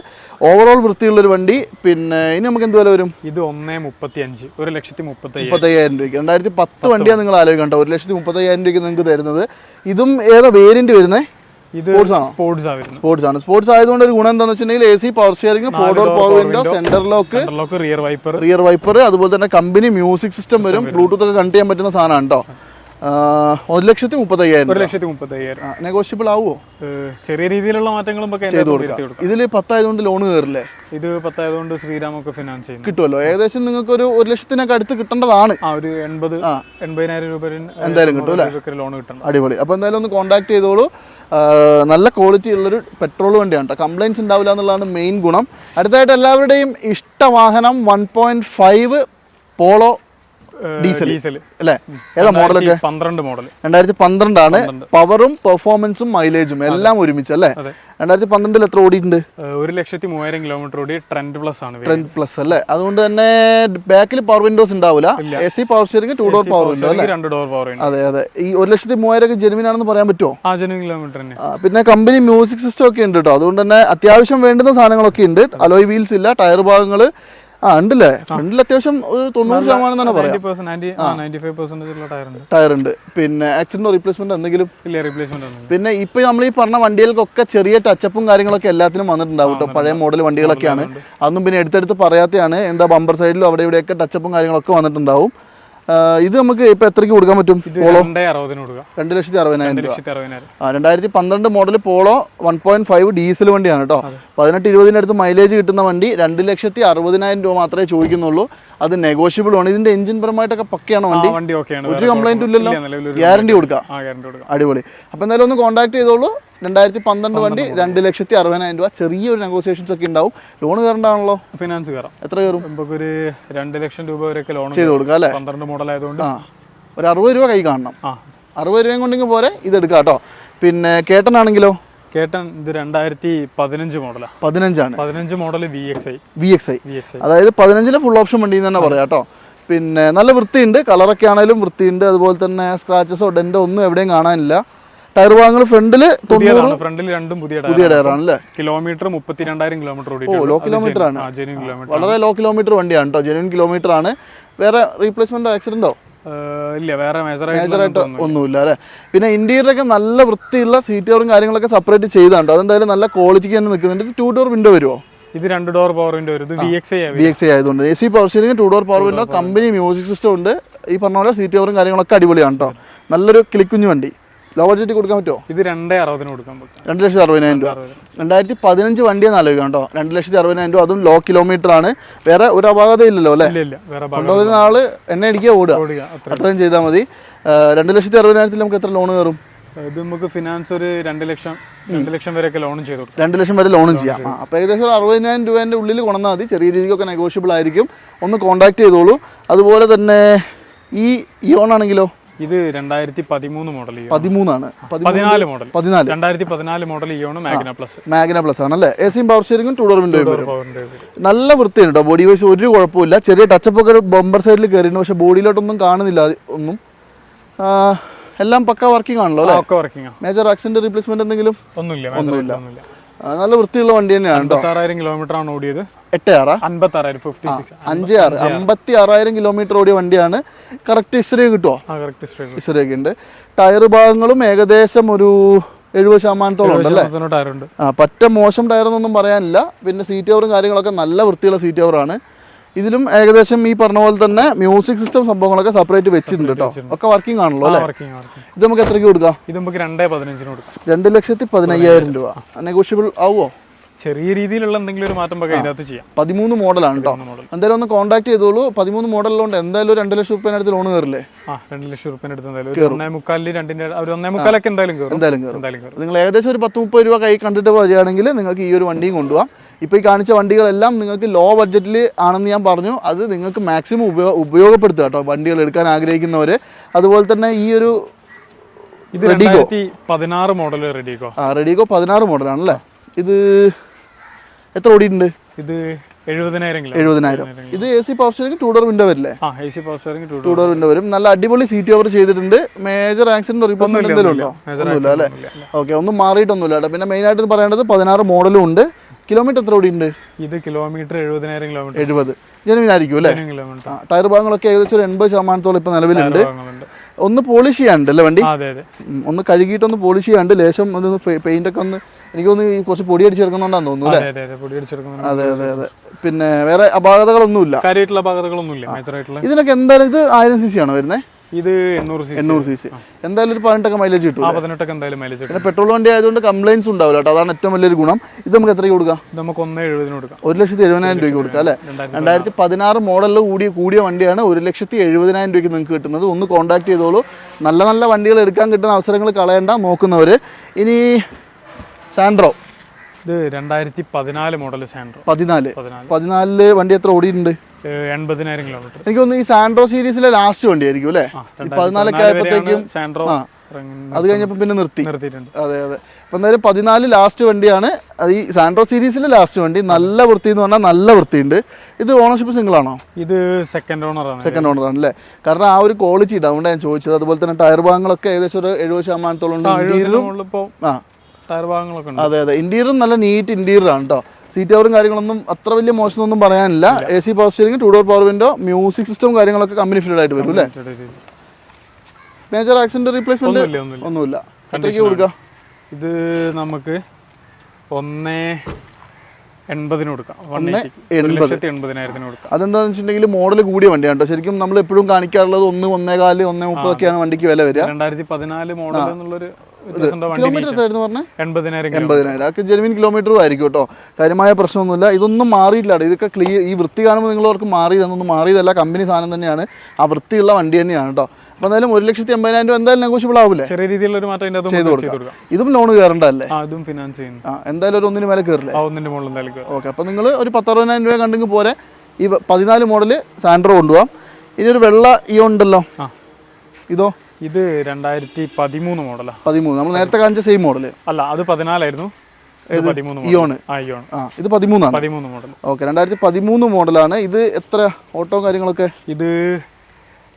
A: ഓവറോൾ വൃത്തിയുള്ള ഒരു വണ്ടി. പിന്നെ ഇനി നമുക്ക് എന്ത് വില വരും?
B: ഇത് ഒന്നേ മുപ്പത്തി അഞ്ച് ഒരു ലക്ഷത്തി മുപ്പത്തി അയ്യായിരം
A: മുപ്പത്തയ്യായിരം രൂപയ്ക്ക്. രണ്ടായിരത്തി പത്ത് വണ്ടിയാണ് നിങ്ങൾ ആലോചിക്കേണ്ട. ഒരു ലക്ഷത്തി മുപ്പത്തയ്യായിരം രൂപയ്ക്ക് നിങ്ങൾക്ക് തരുന്നത്. ഇതും ഏതാ വേരിയന്റ് വരുന്നത്
B: ഇത്
A: സ്പോർട്സ് ആണ്?
B: സ്പോർട്സ്
A: ആണ്. സ്പോർട്സ് ആയതുകൊണ്ട് ഒരു ഗുണം എന്താണെന്ന് വെച്ചിട്ടുണ്ടെങ്കിൽ A C power steering four door power window centre lock
B: rear wiper
A: rear wiper അതുപോലെ തന്നെ കമ്പനി മ്യൂസിക് സിസ്റ്റം വരും. ബ്ലൂടൂത്ത് ഒക്കെ കണക്ട് ചെയ്യാൻ പറ്റുന്ന സാധനമാണ് കേട്ടോ ഒരു ലക്ഷത്തി മുപ്പത്തയ്യായിരം
B: ഒരു ലക്ഷത്തി മുപ്പത്തയ്യായിരം.
A: നെഗോഷ്യബിൾ ആവുമോ
B: ചെറിയ രീതിയിലുള്ള മാറ്റങ്ങളും ഒക്കെ ചെയ്തു കൊടുക്കാം.
A: ഇതിൽ പത്തായതുകൊണ്ട് ലോൺ കയറില്ലേ
B: ഇത് പത്തായതുകൊണ്ട് ശ്രീരാമൊക്കെ ഫിനാൻസ് ചെയ്യും
A: കിട്ടുമല്ലോ ഏകദേശം നിങ്ങൾക്ക് ഒരു ഒരു ലക്ഷത്തിനൊക്കെ അടുത്ത് കിട്ടേണ്ടതാണ്.
B: ആ ഒരു എൺപത് എൺപതിനായിരം രൂപ
A: എന്തായാലും കിട്ടും അല്ലേ?
B: ലോൺ കിട്ടണം.
A: അടിപൊളി. അപ്പോൾ എന്തായാലും ഒന്ന് കോൺടാക്ട് ചെയ്തോളൂ. നല്ല ക്വാളിറ്റി ഉള്ളൊരു പെട്രോൾ വണ്ടിയാണ് കേട്ടോ കംപ്ലൈന്റ്സ് ഉണ്ടാവില്ല എന്നുള്ളതാണ് മെയിൻ ഗുണം. അടുത്തായിട്ട് എല്ലാവരുടെയും ഇഷ്ടവാഹനം one point five Polo diesel അല്ലേ? ഏതാ മോഡലൊക്കെ?
B: പന്ത്രണ്ട് മോഡൽ
A: രണ്ടായിരത്തി പന്ത്രണ്ടാണ് പവറും പെർഫോമൻസും മൈലേജും എല്ലാം ഒരുമിച്ച് അല്ലേ. രണ്ടായിരത്തി പന്ത്രണ്ടിൽ എത്ര ഓടിയിട്ടുണ്ട്?
B: ഒരു ലക്ഷത്തി മൂവായിരം കിലോമീറ്റർ ഓടി ട്രെൻഡ് പ്ലസ് ആണ്.
A: ട്രെൻഡ് പ്ലസ് അല്ലേ? അതുകൊണ്ട് തന്നെ ബാക്കിൽ പവർ വിൻഡോസ് ഉണ്ടാവില്ല A C power steering two door power window
B: അല്ലേ? രണ്ട് ഡോർ പവർ
A: അതെ അതെ. ഈ ഒരു ലക്ഷത്തി മൂവായിരം ഒക്കെ ജെനുവിൻ ആണെന്ന് പറയാൻ പറ്റുമോ
B: ആ ജെനുവിൻ കിലോമീറ്റർ തന്നെ.
A: പിന്നെ കമ്പനി മ്യൂസിക് സിസ്റ്റം ഒക്കെ ഉണ്ട് കേട്ടോ. അതുകൊണ്ട് തന്നെ അത്യാവശ്യം വേണ്ടുന്ന സാധനങ്ങളൊക്കെ ഉണ്ട്. അലോയ് വീൽസ് ഇല്ല ടയർ ഭാഗങ്ങൾ ആ ഉണ്ടല്ലേ? ഫ്രണ്ടിൽ അത്യാവശ്യം ഒരു തൊണ്ണൂറ് ശതമാനം തന്നെ പറയാം.
B: ടയർ ഉണ്ട്
A: പിന്നെ ആക്സിഡന്റ് റീപ്ലേസ്മെന്റ് എന്തെങ്കിലും?
B: ഇല്ല റീപ്ലേസ്മെന്റ്
A: പിന്നെ ഇപ്പൊ നമ്മൾ ഈ പറഞ്ഞ വണ്ടികൾക്കൊക്കെ ചെറിയ ടച്ചപ്പും കാര്യങ്ങളൊക്കെ എല്ലാത്തിനും വന്നിട്ടുണ്ടാവും കേട്ടോ. പഴയ മോഡൽ വണ്ടികളൊക്കെയാണ്. അതൊന്നും പിന്നെ എടുത്തെടുത്ത് പറയാത്തതാണ് എന്താ ബമ്പർ സൈഡിലും അവിടെ ഇവിടെയൊക്കെ ടച്ചപ്പും കാര്യങ്ങളൊക്കെ വന്നിട്ടുണ്ടാവും. ഇത് നമുക്ക് ഇപ്പൊ എത്രക്ക് കൊടുക്കാൻ പറ്റും?
B: പോളോ? രണ്ടേ
A: ലക്ഷത്തി അറുപതിനായിരം. രണ്ടായിരത്തി പന്ത്രണ്ട് model Polo one point five diesel വണ്ടിയാണ് കേട്ടോ. പതിനെട്ട് ഇരുപതിന്റെ അടുത്ത് മൈലേജ് കിട്ടുന്ന വണ്ടി രണ്ട് ലക്ഷത്തി അറുപതിനായിരം രൂപ മാത്രമേ ചോദിക്കുന്നുള്ളൂ. അത് നെഗോഷ്യബിൾ ആണ്. ഇതിന്റെ എഞ്ചിൻ പരമായിട്ടൊക്കെ പക്കയാണ് വണ്ടി. ഒരു കംപ്ലൈന്റ് ഇല്ലല്ലോ. ഗ്യാരണ്ടി കൊടുക്കാം. അടിപൊളി. അപ്പൊ എന്തായാലും ഒന്ന് കോൺടാക്ട് ചെയ്തോളൂ. രണ്ടായിരത്തി പന്ത്രണ്ട് വണ്ടി രണ്ട് ലക്ഷത്തി അറുപതിനായിരം രൂപ. ചെറിയൊരു നെഗോസിയേഷൻസ് ഒക്കെ ഉണ്ടാവും. ലോൺ കയറണ്ടാണല്ലോ
B: ഫിനാൻസ് കയറാം.
A: എത്ര കയറും?
B: നമുക്കൊരു രണ്ട് ലക്ഷം രൂപ വരെയൊക്കെ ലോൺ
A: ചെയ്ത് കൊടുക്കാം അല്ലേ?
B: പന്ത്രണ്ട് മോഡൽ ആയതുകൊണ്ട്.
A: ആ. ഒരു അറുപത് രൂപ കൈ കാണണം.
B: ആ.
A: അറുപത് രൂപയും കൊണ്ടെങ്കിൽ പോരെ ഇത് എടുക്കാം കേട്ടോ. പിന്നെ കേട്ടനാണെങ്കിലോ?
B: കേട്ടൻ ഇത് രണ്ടായിരത്തി പതിനഞ്ച് മോഡലാണ്
A: പതിനഞ്ചാണ്.
B: പതിനഞ്ച് model V X I
A: V X I
B: V X I
A: അതായത് പതിനഞ്ചിലെ ഫുൾ ഓപ്ഷൻ വണ്ടി എന്ന് തന്നെ പറയാം കേട്ടോ. പിന്നെ നല്ല വൃത്തിയുണ്ട് കളറൊക്കെ ആണെങ്കിലും വൃത്തിയുണ്ട്. അതുപോലെ തന്നെ സ്ക്രാച്ചസോ ഡെന്റോ ഒന്നും എവിടെയും കാണാനില്ല. ടയർ ഭാഗങ്ങൾ ഫ്രണ്ടിൽ
B: ഫ്രണ്ടിൽ രണ്ടും പുതിയ
A: പുതിയ
B: ടയർ
A: ടയറാണ് അല്ലേ?
B: കിലോമീറ്റർ മുപ്പത്തിരണ്ടായിരം കിലോമീറ്റർ
A: ഓ ലോ കിലോമീറ്റർ ആണ്. വളരെ ലോ കിലോമീറ്റർ വണ്ടിയാണ് കേട്ടോ ജെനുവിൻ കിലോമീറ്റർ ആണ്. വേറെ റീപ്ലേസ്മെന്റോ ആക്സിഡന്റോ
B: ഇല്ല വേറെ
A: മേജറായിട്ട് ഒന്നുമില്ല. അല്ലേ? പിന്നെ ഇന്റീരിയറൊക്കെ നല്ല വൃത്തിയുള്ള സീറ്റ് കവറും കാര്യങ്ങളൊക്കെ സെപ്പറേറ്റ് ചെയ്താണ്ടോ അതെന്തായാലും നല്ല ക്വാളിറ്റിക്ക് തന്നെ നിൽക്കുന്നുണ്ട്. ഇത് ടൂ ഡോർ വിൻഡോ വരുമോ
B: ഇത് രണ്ട് ഡോർ പവർ വിൻഡോ വരും. വി എക്സ് ഐ
A: ആയതുകൊണ്ട്. A C power steering two door power window company music system ഉണ്ട്. ഈ പറഞ്ഞ പോലെ സീറ്റ് കവറും കാര്യങ്ങളൊക്കെ അടിപൊളിയാണ് കേട്ടോ നല്ലൊരു കിളിക്കുഞ്ഞു വണ്ടി. ലോ ബഡ്ജറ്റ് കൊടുക്കാൻ പറ്റുമോ?
B: ഇത് രണ്ടേ അറുപതിന് കൊടുക്കാൻ പറ്റും.
A: രണ്ട് ലക്ഷത്തി അറുപതിനായിരം രൂപ. രണ്ടായിരത്തി പതിനഞ്ച് വണ്ടിയെന്ന് ആലോചിക്കാം കേട്ടോ. രണ്ട് ലക്ഷത്തി അറുപതിനായിരം രൂപ. അതും ലോ കിലോമീറ്റർ ആണ്. വേറെ ഒരു അപാകത ഇല്ലല്ലോ അല്ലേ? കൊണ്ടുപോകുന്ന ആൾ എണ്ണ അടിക്കുക ഓടുക. അത്രയും ചെയ്താൽ മതി. രണ്ട് ലക്ഷത്തി അറുപതിനായിരത്തിൽ നമുക്ക് എത്ര ലോൺ കയറും?
B: ഇത് നമുക്ക് ഫിനാൻസ് ഒരു രണ്ട് ലക്ഷം രണ്ട് ലക്ഷം വരെയൊക്കെ ലോണും ചെയ്തു കൊടുക്കും.
A: രണ്ട് ലക്ഷം വരെ ലോണും ചെയ്യാം. അപ്പോൾ ഏകദേശം അറുപതിനായിരം രൂപേന്റെ ഉള്ളിൽ കൊണ്ടുവന്നാൽ മതി. ചെറിയ രീതിക്കൊക്കെ നെഗോഷ്യബിൾ ആയിരിക്കും. ഒന്ന് കോൺടാക്ട് ചെയ്തോളൂ. അതുപോലെ തന്നെ ഈ ഇയോൺ ആണെങ്കിലോ?
B: ഇത് രണ്ടായിരത്തി പതിമൂന്ന് മോഡൽ
A: പതിമൂന്നാണ്. പതിമൂന്ന്
B: പതിനാല് മോഡൽ
A: പതിനാല്.
B: രണ്ടായിരത്തി പതിനാല് model Eon Magna plus
A: Magna plus ആണ് അല്ലേ? എ സിയും പവർ സ്റ്റിയറിംഗും ടൂ ഡോർ വിൻഡോയും വരും. നല്ല വൃത്തിയാണ് കേട്ടോ ബോഡി വൈസ് ഒരു കുഴപ്പമില്ല ചെറിയ ടച്ചപ്പ് ഒക്കെ ബമ്പർ സൈഡിൽ കയറിയിട്ടുണ്ട് പക്ഷേ ബോഡിയിലോട്ടൊന്നും കാണുന്നില്ല ഒന്നും. എല്ലാം പക്ക വർക്കിംഗ് ആണല്ലോ മേജർ ആക്സിഡന്റ് റീപ്ലേസ്മെന്റ് എന്തെങ്കിലും?
B: ഒന്നുമില്ല. ഒന്നുമില്ല.
A: നല്ല വൃത്തിയുള്ള വണ്ടി തന്നെയാണ്
B: കിലോമീറ്റർ ആണ് ഓടിയത്.
A: എട്ട് ആറ്
B: അൻപത്താറായിരം ഫിഫ്റ്റി സിക്സ്
A: അഞ്ച് ആറ് അമ്പത്തി ആറായിരം കിലോമീറ്റർ ഓടിയ വണ്ടിയാണ്. കറക്റ്റ് ഹിസ്റ്ററി കിട്ടുമോ
B: കറക്റ്റ്
A: ഹിസ്റ്ററി ഒക്കെ ഉണ്ട്. ടയർ ഭാഗങ്ങളും ഏകദേശം ഒരു എഴുപത് ശതമാനത്തോളം ഉണ്ടല്ലേ?
B: ടയറുണ്ട്
A: ആ പറ്റ മോശം ടയർ എന്നൊന്നും പറയാനില്ല. പിന്നെ സീറ്റ് കവറും കാര്യങ്ങളൊക്കെ നല്ല വൃത്തിയുള്ള സീറ്റ് കവറാണ് ഇതിലും ഏകദേശം ഈ പറഞ്ഞ പോലെ തന്നെ മ്യൂസിക് സിസ്റ്റം സംഭവങ്ങളൊക്കെ സെപ്പറേറ്റ് വെച്ചിട്ടുണ്ട് കേട്ടോ ഒക്കെ വർക്കിംഗ് ആണല്ലോ അല്ലേ? ഇത് നമുക്ക് എത്രയ്ക്ക് കൊടുക്കാം?
B: ഇത് നമുക്ക് രണ്ടേ പതിനഞ്ചിന് കൊടുക്കാം.
A: രണ്ട് ലക്ഷത്തി പതിനയ്യായിരം രൂപ. നെഗോഷ്യബിൾ ആവുമോ?
B: ചെറിയ രീതിയിലുള്ള എന്തെങ്കിലും ഒരു മാറ്റം അതിനകത്ത് ചെയ്യാം.
A: പതിമൂന്ന് മോഡലാണ് കേട്ടോ. എന്തായാലും ഒന്ന് കോൺടാക്ട് ചെയ്തോളൂ. പതിമൂന്ന് മോഡലിലുണ്ട്. എന്തായാലും ഒരു രണ്ട് ലക്ഷം റുപ്യനടുത്ത് ലോൺ കയറില്ലേ
B: ആ രണ്ട് ലക്ഷം റുപ്യ അടുത്ത് എന്തായാലും ഒന്നേ മുക്കാലിൽ രണ്ടിന്റെ ഒരു ഒന്നേ മുക്കാലൊക്കെ എന്തായാലും കയറും
A: എന്തായാലും കയറും നിങ്ങൾ ഏകദേശം ഒരു പത്ത് മുപ്പത് രൂപ കൈ കണ്ടിട്ട് വരികയാണെങ്കിൽ നിങ്ങൾക്ക് ഈ ഒരു വണ്ടിയും കൊണ്ടുപോകാം ഇപ്പൊ ഈ കാണിച്ച വണ്ടികളെല്ലാം നിങ്ങൾക്ക് ലോ ബഡ്ജറ്റിൽ ആണെന്ന് ഞാൻ പറഞ്ഞു. അത് നിങ്ങൾക്ക് മാക്സിമം ഉപയോഗ ഉപയോഗപ്പെടുത്തുക കേട്ടോ വണ്ടികൾ എടുക്കാൻ ആഗ്രഹിക്കുന്നവർ അതുപോലെ തന്നെ ഈ ഒരു
B: ഇത് റെഡിഗോ പതിനാറ് മോഡൽ റെഡിഗോ
A: ആ റെഡിഗോ പതിനാറ് മോഡലാണല്ലേ ഇത് എത്ര ഓടിയിട്ടുണ്ട്?
B: ഇത് എഴുപതിനായിരം
A: ഇത് A C power steering two door window വരില്ലേ?
B: ടു
A: ഡോർ വിൻഡോ വരും. നല്ല അടിപൊളി സീറ്റ് കവർ ചെയ്തിട്ടുണ്ട്. മേജർ ആക്സിഡന്റ് റിപ്പോർട്ട് എന്തെങ്കിലും ഒന്നുമില്ല. അല്ലേ? ഓക്കെ ഒന്നും മാറിയിട്ടൊന്നുമില്ല കേട്ടോ പിന്നെ മെയിൻ ആയിട്ട് പറയേണ്ടത് പതിനാറ് മോഡലും ഉണ്ട്. കിലോമീറ്റർ എത്ര ഓടിയുണ്ട്
B: ഇത് കിലോമീറ്റർ എഴുപതിനായിരം കിലോമീറ്റർ
A: എഴുപത്. ജനുവിനായിരിക്കും അല്ലേ? ടയർ ഭാഗങ്ങളൊക്കെ ഏകദേശം ഒരു എൺപത് ശതമാനത്തോളം ഇപ്പൊ നിലവിലുണ്ട്. ഒന്ന് പോളിഷ് ചെയ്യാണ്ട് അല്ലേ വണ്ടി? ഒന്ന് കഴുകിയിട്ടൊന്ന് പോളിഷ് ചെയ്യാണ്ട് ലേശം ഒന്ന് പെയിന്റ് ഒക്കെ ഒന്ന് എനിക്കൊന്ന് ഈ കുറച്ച് പൊടി അടിച്ചെടുക്കുന്നുണ്ടാന്ന് തോന്നുന്നു അല്ലേ?
B: അതെ അതെ അതെ
A: പിന്നെ വേറെ അപാകതകളൊന്നുമില്ല?
B: കാര്യമായിട്ടുള്ള അപാകതകളൊന്നുമില്ല മേജറായിട്ടുള്ള
A: ഇതിനൊക്കെ എന്തായാലും ഇത് ആയിരം സി സി ആണോ വരുന്നത്
B: ഇത് എണ്ണൂറ് സി
A: എണ്ണൂറ് സി സി എന്തായാലും ഒരു പതിനെട്ടൊക്കെ മൈലേജ് കിട്ടും
B: പതിനെട്ടൊക്കെ എന്തായാലും മൈലേജ് കിട്ടും.
A: പെട്രോൾ വണ്ടി ആയതുകൊണ്ട് കംപ്ലൈൻസ് ഉണ്ടാവില്ല കേട്ടോ. അതാണ് ഏറ്റവും വലിയൊരു ഗുണം. ഇത് നമുക്ക് എത്രയ്ക്ക് കൊടുക്കാം?
B: നമുക്ക് ഒന്ന് എഴുപതിന് കൊടുക്കാം.
A: ഒരു ലക്ഷത്തി എഴുപതിനായിരം രൂപയ്ക്ക് കൊടുക്കാം അല്ലേ?
B: രണ്ടായിരത്തി
A: രണ്ടായിരത്തി പതിനാറ് മോഡലിൽ കൂടിയ കൂടിയ വണ്ടിയാണ്. ഒരു ലക്ഷത്തി എഴുപതിനായിരം രൂപയ്ക്ക് നിങ്ങൾക്ക് കിട്ടുന്നത്. ഒന്ന് കോൺടാക്ട് ചെയ്തോളൂ. നല്ല നല്ല വണ്ടികൾ എടുക്കാൻ കിട്ടുന്ന അവസരങ്ങൾ കളയണ്ട. നോക്കുന്നവർ ഇനി സാൻഡ്രോ.
B: ഇത് രണ്ടായിരത്തി പതിനാല് മോഡൽ സാൻഡ്രോ.
A: പതിനാല്.
B: പതിനാല്.
A: പതിനാലിൽ വണ്ടി എത്ര ഓടിയിട്ടുണ്ട്?
B: എൺപതിനായിരം കിലോമീറ്റർ
A: എനിക്ക് തോന്നുന്നു ഈ സാൻഡ്രോ സീരീസിലെ ലാസ്റ്റ് വണ്ടി ആയിരിക്കും അല്ലേ പതിനാലൊക്കെ ആയപ്പോഴത്തേക്കും
B: സാൻഡ്രോ
A: അത് കഴിഞ്ഞപ്പോൾ പിന്നെ നിർത്തി.
B: നിർത്തിയിട്ടുണ്ട്.
A: അതെ അതെ. അപ്പം എന്തായാലും പതിനാല് ലാസ്റ്റ് വണ്ടിയാണ്. അത് ഈ സാൻഡ്രോ സീരീസിലെ ലാസ്റ്റ് വണ്ടി. നല്ല വൃത്തി എന്ന് പറഞ്ഞാൽ നല്ല വൃത്തിയുണ്ട്. ഇത് ഓണർഷിപ്പ് സിംഗിൾ ആണോ?
B: ഇത് സെക്കൻഡ് ഓണർ ആണ്.
A: സെക്കൻഡ് ഓണർ ആണ് അല്ലേ കാരണം ആ ഒരു ക്വാളിറ്റി ഉണ്ട്. അതുകൊണ്ടാണ് ഞാൻ ചോദിച്ചത്. അതുപോലെ തന്നെ ടയർ ഭാഗങ്ങളൊക്കെ ഏകദേശം ഒരു എഴുപത് ശതമാനത്തോളം ഉണ്ട് ആ
B: ടയർ ഭാഗങ്ങളൊക്കെ ഉണ്ട്.
A: അതെ അതെ. ഇന്റീരിയറും നല്ല നീറ്റ് ഇന്റീരിയർ ആണ് കേട്ടോ സീറ്റ് കവറും കാര്യങ്ങളൊന്നും അത്ര വലിയ മോശമൊന്നും പറയാനില്ല. A C power steering two door power window music system കാര്യങ്ങളൊക്കെ കമ്പനി ഫിറ്റഡ് ആയിട്ട് വരും അല്ലേ? മേജർ ആക്സിഡന്റ് റീപ്ലേസ്മെന്റ്
B: ഒന്നുമില്ല
A: എത്രയ്ക്ക് കൊടുക്കാം?
B: ഇത് നമുക്ക് ഒന്ന് എൺപതിന് കൊടുക്കാം.
A: അതെന്താണെന്ന് വെച്ചിട്ടുണ്ടെങ്കിൽ മോഡൽ കൂടിയ വണ്ടിയാണ് കേട്ടോ ശരിക്കും നമ്മൾ എപ്പോഴും കാണിക്കാറുള്ളത് ഒന്ന് ഒന്നേകാൽ ഒന്നേ മുപ്പതൊക്കെയാണ് വണ്ടിക്ക് വില വരിക.
B: രണ്ടായിരത്തി പതിനാല് മോഡൽ എന്നുള്ളൊരു
A: കിലോമീറ്റർ എത്രയായിരുന്നു പറഞ്ഞത്
B: എൺപതിനായിരം കിലോ
A: എൺപതിനായിരം. അതൊക്കെ ജെനുവിൻ കിലോമീറ്ററും ആയിരിക്കും കേട്ടോ. കാര്യമായ പ്രശ്നമൊന്നുമില്ല. ഇതൊന്നും മാറിയില്ല ഇതൊക്കെ ക്ലിയർ ഈ വൃത്തി കാണുമ്പോൾ നിങ്ങളവർക്ക് മാറിയതെന്നൊന്നും മാറിയതല്ല. കമ്പനി സാധനം തന്നെയാണ്. ആ വൃത്തിയുള്ള വണ്ടി തന്നെയാണ് കേട്ടോ. അപ്പോൾ എന്തായാലും ഒരു ലക്ഷത്തി എൺപതിനായിരം രൂപ എന്തായാലും നെഗോഷ്യബിൾ ആവില്ല
B: ചെറിയ രീതിയിലുള്ള ഒരു മാറ്റം ചെയ്ത് കൊടുക്കാം.
A: ഇതും ലോൺ കയറണ്ടല്ലേ
B: ആ അതും ഫിനാൻസ് ചെയ്യുന്നു.
A: ആ എന്തായാലും ഒരു ഒന്നിന് മേലെ കയറില്ലേ?
B: ഒന്നിന്റെ മുകളിൽ എന്തായാലും.
A: ഓക്കെ അപ്പോൾ നിങ്ങൾ ഒരു പത്തറുപതിനായിരം രൂപ കണ്ടെങ്കിൽ പോരെ. ഈ പതിനാല് മോഡൽ സാൻഡ്രോ കൊണ്ടുപോകാം ഇനി ഒരു വെള്ള ഈ ഉണ്ടല്ലോ. ഇതോ?
B: ഇത് രണ്ടായിരത്തി പതിമൂന്ന് മോഡലാണ്
A: പതിമൂന്ന്. നമ്മൾ നേരത്തെ കാണിച്ച സെയിം മോഡൽ
B: അല്ല അത് പതിനാലായിരുന്നു.
A: ഇയോണ്. ഇത് പതിമൂന്നാണ്.
B: പതിമൂന്ന് മോഡൽ
A: ഓക്കെ രണ്ടായിരത്തി പതിമൂന്ന് മോഡലാണ്. ഇത് എത്ര ഓട്ടോ കാര്യങ്ങളൊക്കെ?
B: ഇത്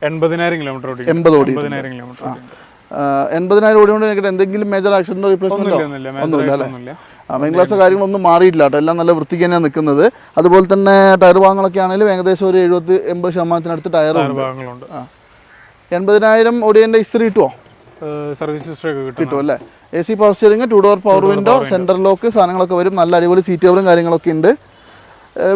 B: എൺപതിനായിരം കിലോമീറ്റർ ഓടി
A: എൺപത് ഓടി
B: എൺപതിനായിരം കിലോമീറ്റർ
A: എൺപതിനായിരം ഓടി കൊണ്ട് എനിക്ക് എന്തെങ്കിലും മേജർ ആക്സിഡന്റ് റീപ്ലേസ്മെന്റ്
B: ഒന്നുമില്ല
A: അല്ലേ. മെയിൻ ക്ലാസ് കാര്യങ്ങളൊന്നും മാറിയിട്ടില്ല കേട്ടോ. എല്ലാം നല്ല വൃത്തിക്ക് തന്നെയാണ് നിൽക്കുന്നത് അതുപോലെ തന്നെ ടയർ ഭാഗങ്ങളൊക്കെ ആണെങ്കിലും ഏകദേശം ഒരു എഴുപത്തി എൺപത് ശതമാനത്തിനടുത്ത് ടയർ
B: ടയർ ഭാഗങ്ങളുണ്ട്.
A: ആ. എൺപതിനായിരം ഓടിയന്റെ ഹിസ്റ്ററി കിട്ടുമോ
B: സർവീസ് ഹിസ്റ്ററി ഒക്കെ കിട്ടും.
A: കിട്ടും അല്ലേ? A C power steering two door power window centre lock സാധനങ്ങളൊക്കെ വരും. നല്ല അടിപൊളി സീറ്റ് കവറും കാര്യങ്ങളൊക്കെ ഉണ്ട്.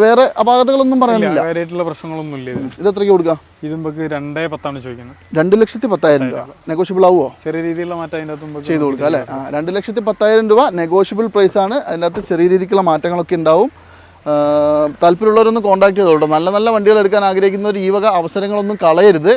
A: വേറെ അപാകതകളൊന്നും പറയാനില്ല.
B: കാര്യമായിട്ടുള്ള പ്രശ്നങ്ങളൊന്നും ഇല്ല
A: ഇത്. എത്രയ്ക്ക് കൊടുക്കാം?
B: ഇത് നമുക്ക് രണ്ടേ പത്താണ് ചോദിക്കുന്നത്
A: രണ്ട് ലക്ഷത്തി പത്തായിരം രൂപ. നെഗോഷ്യബിൾ ആവുമോ
B: ചെറിയ രീതിയിലുള്ള മാറ്റം അതിന്റെ അകത്ത്
A: ചെയ്ത് കൊടുക്കാം അല്ലേ? രണ്ട് ലക്ഷത്തി പത്തായിരം രൂപ നെഗോഷ്യബിൾ പ്രൈസ് ആണ്. അതിന്റെ അകത്ത് ചെറിയ രീതിക്കുള്ള മാറ്റങ്ങളൊക്കെ ഉണ്ടാവും. താല്പര്യമുള്ളവരൊന്ന് കോൺടാക്ട് ചെയ്തോളൂ നല്ല നല്ല വണ്ടികൾ എടുക്കാൻ ആഗ്രഹിക്കുന്നവർ ഈ വക അവസരങ്ങളൊന്നും കളയരുത്.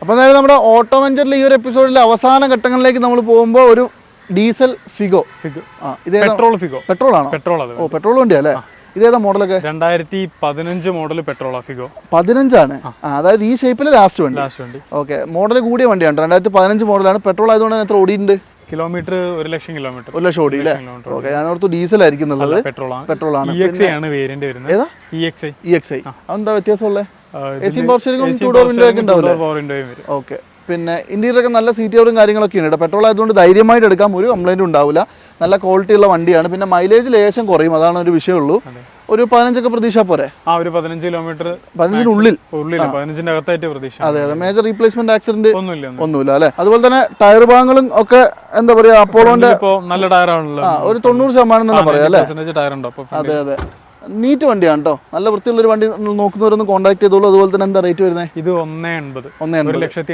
A: അപ്പോൾ അതായത് നമ്മുടെ ഓട്ടോവെഞ്ചറിലെ ഈ ഒരു എപ്പിസോഡിലെ അവസാന ഘട്ടങ്ങളിലേക്ക് നമ്മൾ പോകുമ്പോൾ ഒരു ഡീസൽ ഫിഗോ
B: ഫിഗോ.
A: ആ ഇത്
B: പെട്രോൾ ഫിഗോ.
A: പെട്രോൾ ആണോ
B: പെട്രോൾ
A: ഓ പെട്രോൾ വണ്ടിയാ അല്ലേ? ഇതേതാ മോഡലൊക്കെ?
B: രണ്ടായിരത്തി പതിനഞ്ച് മോഡൽ പെട്രോൾ ഫിഗോ
A: പതിനഞ്ചാണ്? അതായത് ഈ ഷേപ്പിൽ ലാസ്റ്റ് വണ്ടി.
B: ലാസ്റ്റ് വണ്ടി.
A: ഓക്കെ മോഡൽ കൂടിയ വണ്ടിയാണ് രണ്ടായിരത്തി പതിനഞ്ച് മോഡലാണ് പെട്രോൾ ആയതുകൊണ്ട് എത്ര ഓടിയിട്ടുണ്ട്?
B: കിലോമീറ്റർ ഒരു ലക്ഷം കിലോമീറ്റർ
A: ഒരു ലക്ഷം ഓടി അല്ലേ? ഓക്കെ ഞാൻ ഓർത്തു ഡീസൽ ആയിരിക്കും എന്നുള്ളത്.
B: പെട്രോൾ ആണ്.
A: പെട്രോൾ ആണ്.
B: എക്സ് ആണ് വേരിയന്റ് വരുന്നത്.
A: ഏതാ?
B: E X I
A: E X I അതെന്താ വ്യത്യാസമുള്ളത് A C power സ്റ്റിയറിംഗും to door window ഒക്കെ ഉണ്ടാവില്ലേ?
B: വിൻഡോയും വരും.
A: ഓക്കെ പിന്നെ ഇന്റീരിയറൊക്കെ നല്ല സീറ്റ് കവറും കാര്യങ്ങളൊക്കെ ഉണ്ട് കേട്ടോ. പെട്രോൾ ആയതുകൊണ്ട് ധൈര്യമായിട്ട് എടുക്കാം ഒരു കംപ്ലൈന്റും ഉണ്ടാവില്ല. നല്ല ക്വാളിറ്റി ഉള്ള വണ്ടിയാണ്. പിന്നെ മൈലേജ് ലേശം കുറയും. അതാണ് ഒരു വിഷയമുള്ളൂ. ഒരു പതിനഞ്ചൊക്കെ പ്രതീക്ഷ പോരെ?
B: ആ ഒരു പതിനഞ്ച് കിലോമീറ്റർ
A: പതിനഞ്ചിനുള്ളിൽ?
B: പതിനഞ്ചിന്റെ അകത്തായിട്ട് പ്രതീക്ഷ
A: അതെ അതെ. മേജർ റീപ്ലേസ്മെന്റ് ആക്സിഡന്റ്
B: ഒന്നുമില്ല
A: ഒന്നുമില്ല. അല്ലെ? അതുപോലെ തന്നെ ടയർ ഭാഗങ്ങളും ഒക്കെ എന്താ പറയാ അപ്പോളോന്റെ
B: നല്ല ടയറാണല്ലോ
A: ആണല്ലോ. ഒരു തൊണ്ണൂറ് ശതമാനം തന്നെ പറയാം അല്ലേ?
B: ടയർ ഉണ്ടോ?
A: അതെ അതെ. നീറ്റ് വണ്ടിയാണ് കേട്ടോ. നല്ല വൃത്തിയുള്ള ഒരു വണ്ടി നോക്കുന്നവരൊന്ന് കോൺടാക്ട് ചെയ്തോളൂ. അതുപോലെ തന്നെ എന്താ റേറ്റ് വരുന്നത്
B: ഇത് ഒന്നേ എൺപത്
A: ഒന്ന്
B: ഒരു ലക്ഷത്തി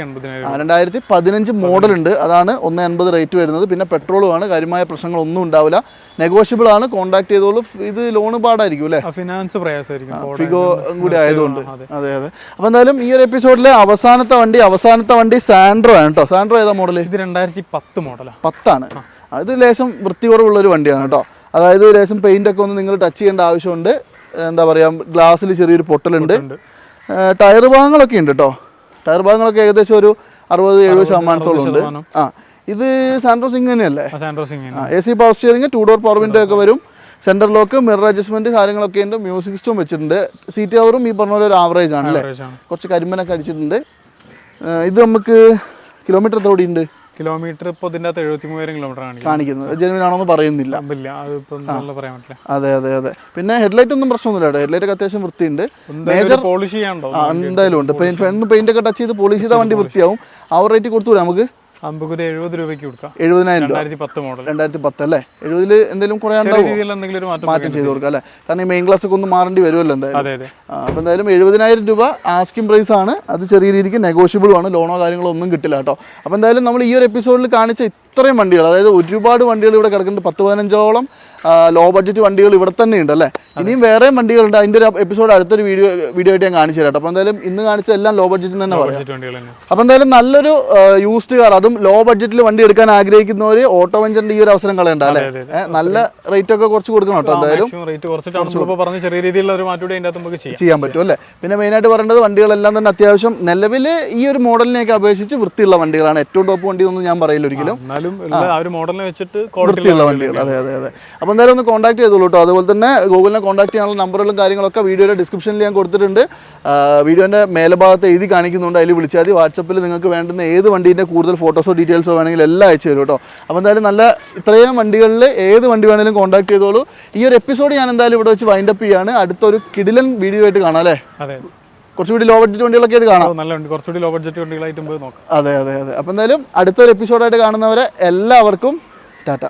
A: രണ്ടായിരത്തി പതിനഞ്ച് മോഡൽ ഉണ്ട്. അതാണ് ഒന്ന് എൺപത് റേറ്റ് വരുന്നത്. പിന്നെ പെട്രോളും ആണ്. കാര്യമായ പ്രശ്നങ്ങളൊന്നും ഉണ്ടാവില്ല. നെഗോഷ്യബിൾ ആണ്. കോൺടാക്ട് ചെയ്തോളൂ. ഇത് ലോണ് പാടായിരിക്കും അല്ലേ?
B: ഫിനാൻസ് പ്രയാസമായിരിക്കും.
A: ഫിഗോ കൂടി ആയതുകൊണ്ട്.
B: അതെ.
A: അതെ അപ്പൊ എന്തായാലും ഈ ഒരു എപ്പിസോഡിലെ അവസാനത്തെ വണ്ടി അവസാനത്തെ വണ്ടി സാൻഡ്രോ ആണ് കേട്ടോ. സാൻഡ്രോ ഏതാ മോഡൽ
B: ഇത് രണ്ടായിരത്തി പത്ത് മോഡലാണ്
A: പത്താണ്. അത് ലേശം വൃത്തി കുറവുള്ള ഒരു വണ്ടിയാണ് കേട്ടോ. അതായത് ലേശം പെയിന്റ് ഒക്കെ ഒന്ന് നിങ്ങൾ ടച്ച് ചെയ്യേണ്ട ആവശ്യമുണ്ട്. എന്താ പറയുക ഗ്ലാസ്സിൽ ചെറിയൊരു പൊട്ടലുണ്ട്. ടയർ ഭാഗങ്ങളൊക്കെ ഉണ്ട് കേട്ടോ ടയർ ഭാഗങ്ങളൊക്കെ ഏകദേശം ഒരു അറുപത് എഴുപത് ശതമാനത്തോളം ഉണ്ട്. ആ ഇത് സാൻഡ്രോ സിംഗ് തന്നെയല്ലേ?
B: സാൻഡ്രോ സിംഗ്
A: ആ A C power steering two door power window ഒക്കെ വരും. സെന്റർ ലോക്ക് മിറർ അഡ്ജസ്റ്റ്മെന്റ് കാര്യങ്ങളൊക്കെ ഉണ്ട്. മ്യൂസിക് സിസ്റ്റം വെച്ചിട്ടുണ്ട്. സീറ്റ് കവറും ഈ പറഞ്ഞ പോലെ ഒരു ആവറേജ് ആണ് അല്ലേ കുറച്ച് കരിമ്പനൊക്കെ അടിച്ചിട്ടുണ്ട്. ഇത് നമുക്ക് കിലോമീറ്റർ എത്ര ഓടിയുണ്ട്
B: കിലോമീറ്റർ ഇപ്പോൾ ഇതിന്റെ അകത്ത് എഴുപത്തി മൂവായിരം കിലോമീറ്റർ
A: കാണിക്കുന്നത്. ജെനുവിൻ ആണോ എന്ന് പറയുന്നില്ല.
B: ഇല്ല പറയാൻ പറ്റില്ല
A: അതെ അതെ അതെ. പിന്നെ ഹെഡ്ലൈറ്റ് ഒന്നും പ്രശ്നമൊന്നുമില്ല ഹെഡ്ലൈറ്റ് ഒക്കെ അത്യാവശ്യം വൃത്തിയുണ്ട്.
B: എന്തായാലും പോളിഷ് ചെയ്യാണ്ടോ
A: എന്തായാലും ഉണ്ട്. പെയിന്റ് ഒക്കെ ടച്ച് ചെയ്ത് പോളിഷ് ചെയ്താൽ വണ്ടി വൃത്തിയാവും. ആ റേറ്റ് കൊടുത്തു നമുക്ക്?
B: നമുക്ക് ഒരു എഴുപത് രൂപയ്ക്ക് കൊടുക്കാം.
A: എഴുപതിനായിരം
B: രണ്ടായിരത്തി പത്ത് മോഡൽ.
A: രണ്ടായിരത്തി പത്ത് അല്ലേ? എഴുപതിൽ എന്തെങ്കിലും കുറേ
B: ചെറിയ രീതിയിൽ എന്തെങ്കിലും ഒരു മാറ്റം
A: ചെയ്ത് കൊടുക്കാം അല്ലേ? കാരണം ഈ മെയിൻ ക്ലാസ് ഒക്കെ ഒന്ന് മാറേണ്ടി വരുമല്ലോ എന്തായാലും.
B: അതെ അതെ.
A: അപ്പോൾ എന്തായാലും എഴുപതിനായിരം രൂപ ആസ്കിംഗ് പ്രൈസ് ആണ്. അത് ചെറിയ രീതിക്ക് നെഗോഷ്യബിൾ ആണ്. ലോണോ കാര്യങ്ങളോ ഒന്നും കിട്ടില്ല കേട്ടോ. അപ്പോൾ എന്തായാലും നമ്മൾ ഈ ഒരു എപ്പിസോഡിൽ കാണിച്ച ഇത്രയും വണ്ടികൾ അതായത് ഒരുപാട് വണ്ടികൾ ഇവിടെ കിടക്കുന്നുണ്ട്. പത്ത് പതിനഞ്ചോളം ലോ ബഡ്ജറ്റ് വണ്ടികൾ ഇവിടെ തന്നെ ഉണ്ട് അല്ലേ ഇനിയും വേറെയും വണ്ടികളുണ്ട്. അതിന്റെ ഒരു എപ്പിസോഡ് അടുത്തൊരു വീഡിയോ വീഡിയോ ആയിട്ട് ഞാൻ കാണിച്ചു തരാം അപ്പോൾ എന്തായാലും ഇന്ന് കാണിച്ച എല്ലാം ലോ ബഡ്ജറ്റിൽ തന്നെ പറയാം. അപ്പോൾ എന്തായാലും നല്ലൊരു യൂസ്ഡ് കാർ അതും ലോ ബഡ്ജറ്റിൽ വണ്ടി എടുക്കാൻ ആഗ്രഹിക്കുന്നവർ ഓട്ടോ വെഞ്ചറിന്റെ ഈ ഒരു അവസരം കളയണ്ട അല്ലേ? നല്ല റേറ്റ് ഒക്കെ കുറച്ച് കൊടുക്കണം കേട്ടോ എന്തായാലും.
B: ചെറിയ രീതിയിലുള്ള ഒരു മാറ്റം
A: ചെയ്യാൻ പറ്റും അല്ലേ? പിന്നെ മെയിനായിട്ട് പറയേണ്ടത് വണ്ടികളെല്ലാം തന്നെ അത്യാവശ്യം നിലവിൽ ഈ ഒരു മോഡലിനെയൊക്കെ അപേക്ഷിച്ച് വൃത്തിയുള്ള വണ്ടികളാണ്. ഏറ്റവും ടോപ്പ് വണ്ടി ഒന്നും ഞാൻ പറയില്ല ഒരിക്കലും.
B: ഉള്ള ആ. ഒരു മോഡലിനെ വെച്ചിട്ട്
A: വൃത്തിയുള്ള വണ്ടികൾ. അതെ അതെ അതെ. അപ്പോൾ എന്തായാലും ഒന്ന് കോൺടാക്ട് ചെയ്തോളൂ കേട്ടോ അതുപോലെ തന്നെ ഗൂഗിളിനെ കോൺടാക്ട് ചെയ്യാനുള്ള നമ്പറുകളും കാര്യങ്ങളൊക്കെ വീഡിയോയുടെ ഡിസ്ക്രിപ്ഷനിൽ ഞാൻ കൊടുത്തിട്ടുണ്ട്. വീഡിയോന്റെ മേലഭാഗത്ത് എഴുതി കാണിക്കുന്നുണ്ട്. അതിൽ വിളിച്ചാൽ മതി. വാട്സപ്പിൽ നിങ്ങൾക്ക് വേണ്ടുന്ന ഏത് വണ്ടീന്റെ കൂടുതൽ ഫോട്ടോസോ ഡീറ്റെയിൽസോ വേണമെങ്കിൽ എല്ലാം അയച്ചു തരും കേട്ടോ അപ്പോൾ എന്തായാലും നല്ല ഇത്രയും വണ്ടികളിൽ ഏത് വണ്ടി വേണമെങ്കിലും കോൺടാക്ട് ചെയ്തോളൂ. ഈ ഒരു എപ്പിസോഡ് ഞാൻ എന്തായാലും ഇവിടെ വെച്ച് വൈൻഡപ്പ് ചെയ്യാണ്. അടുത്തൊരു കിടിലൻ വീഡിയോ ആയിട്ട് കാണാം അല്ലേ?
B: അതെ.
A: കുറച്ചുകൂടി ലോ ബഡ്ജറ്റ് വണ്ടികളൊക്കെ ആയിട്ട് കാണാം.
B: നല്ല വണ്ടി. കുറച്ചുകൂടി ലോ ബഡ്ജറ്റ് വണ്ടികളായിട്ട് നോക്കാം.
A: അതെ അതെ അതെ. അപ്പോൾ എന്തായാലും അടുത്തൊരു എപ്പിസോഡായിട്ട് കാണുന്നവരെ എല്ലാവർക്കും ടാറ്റ.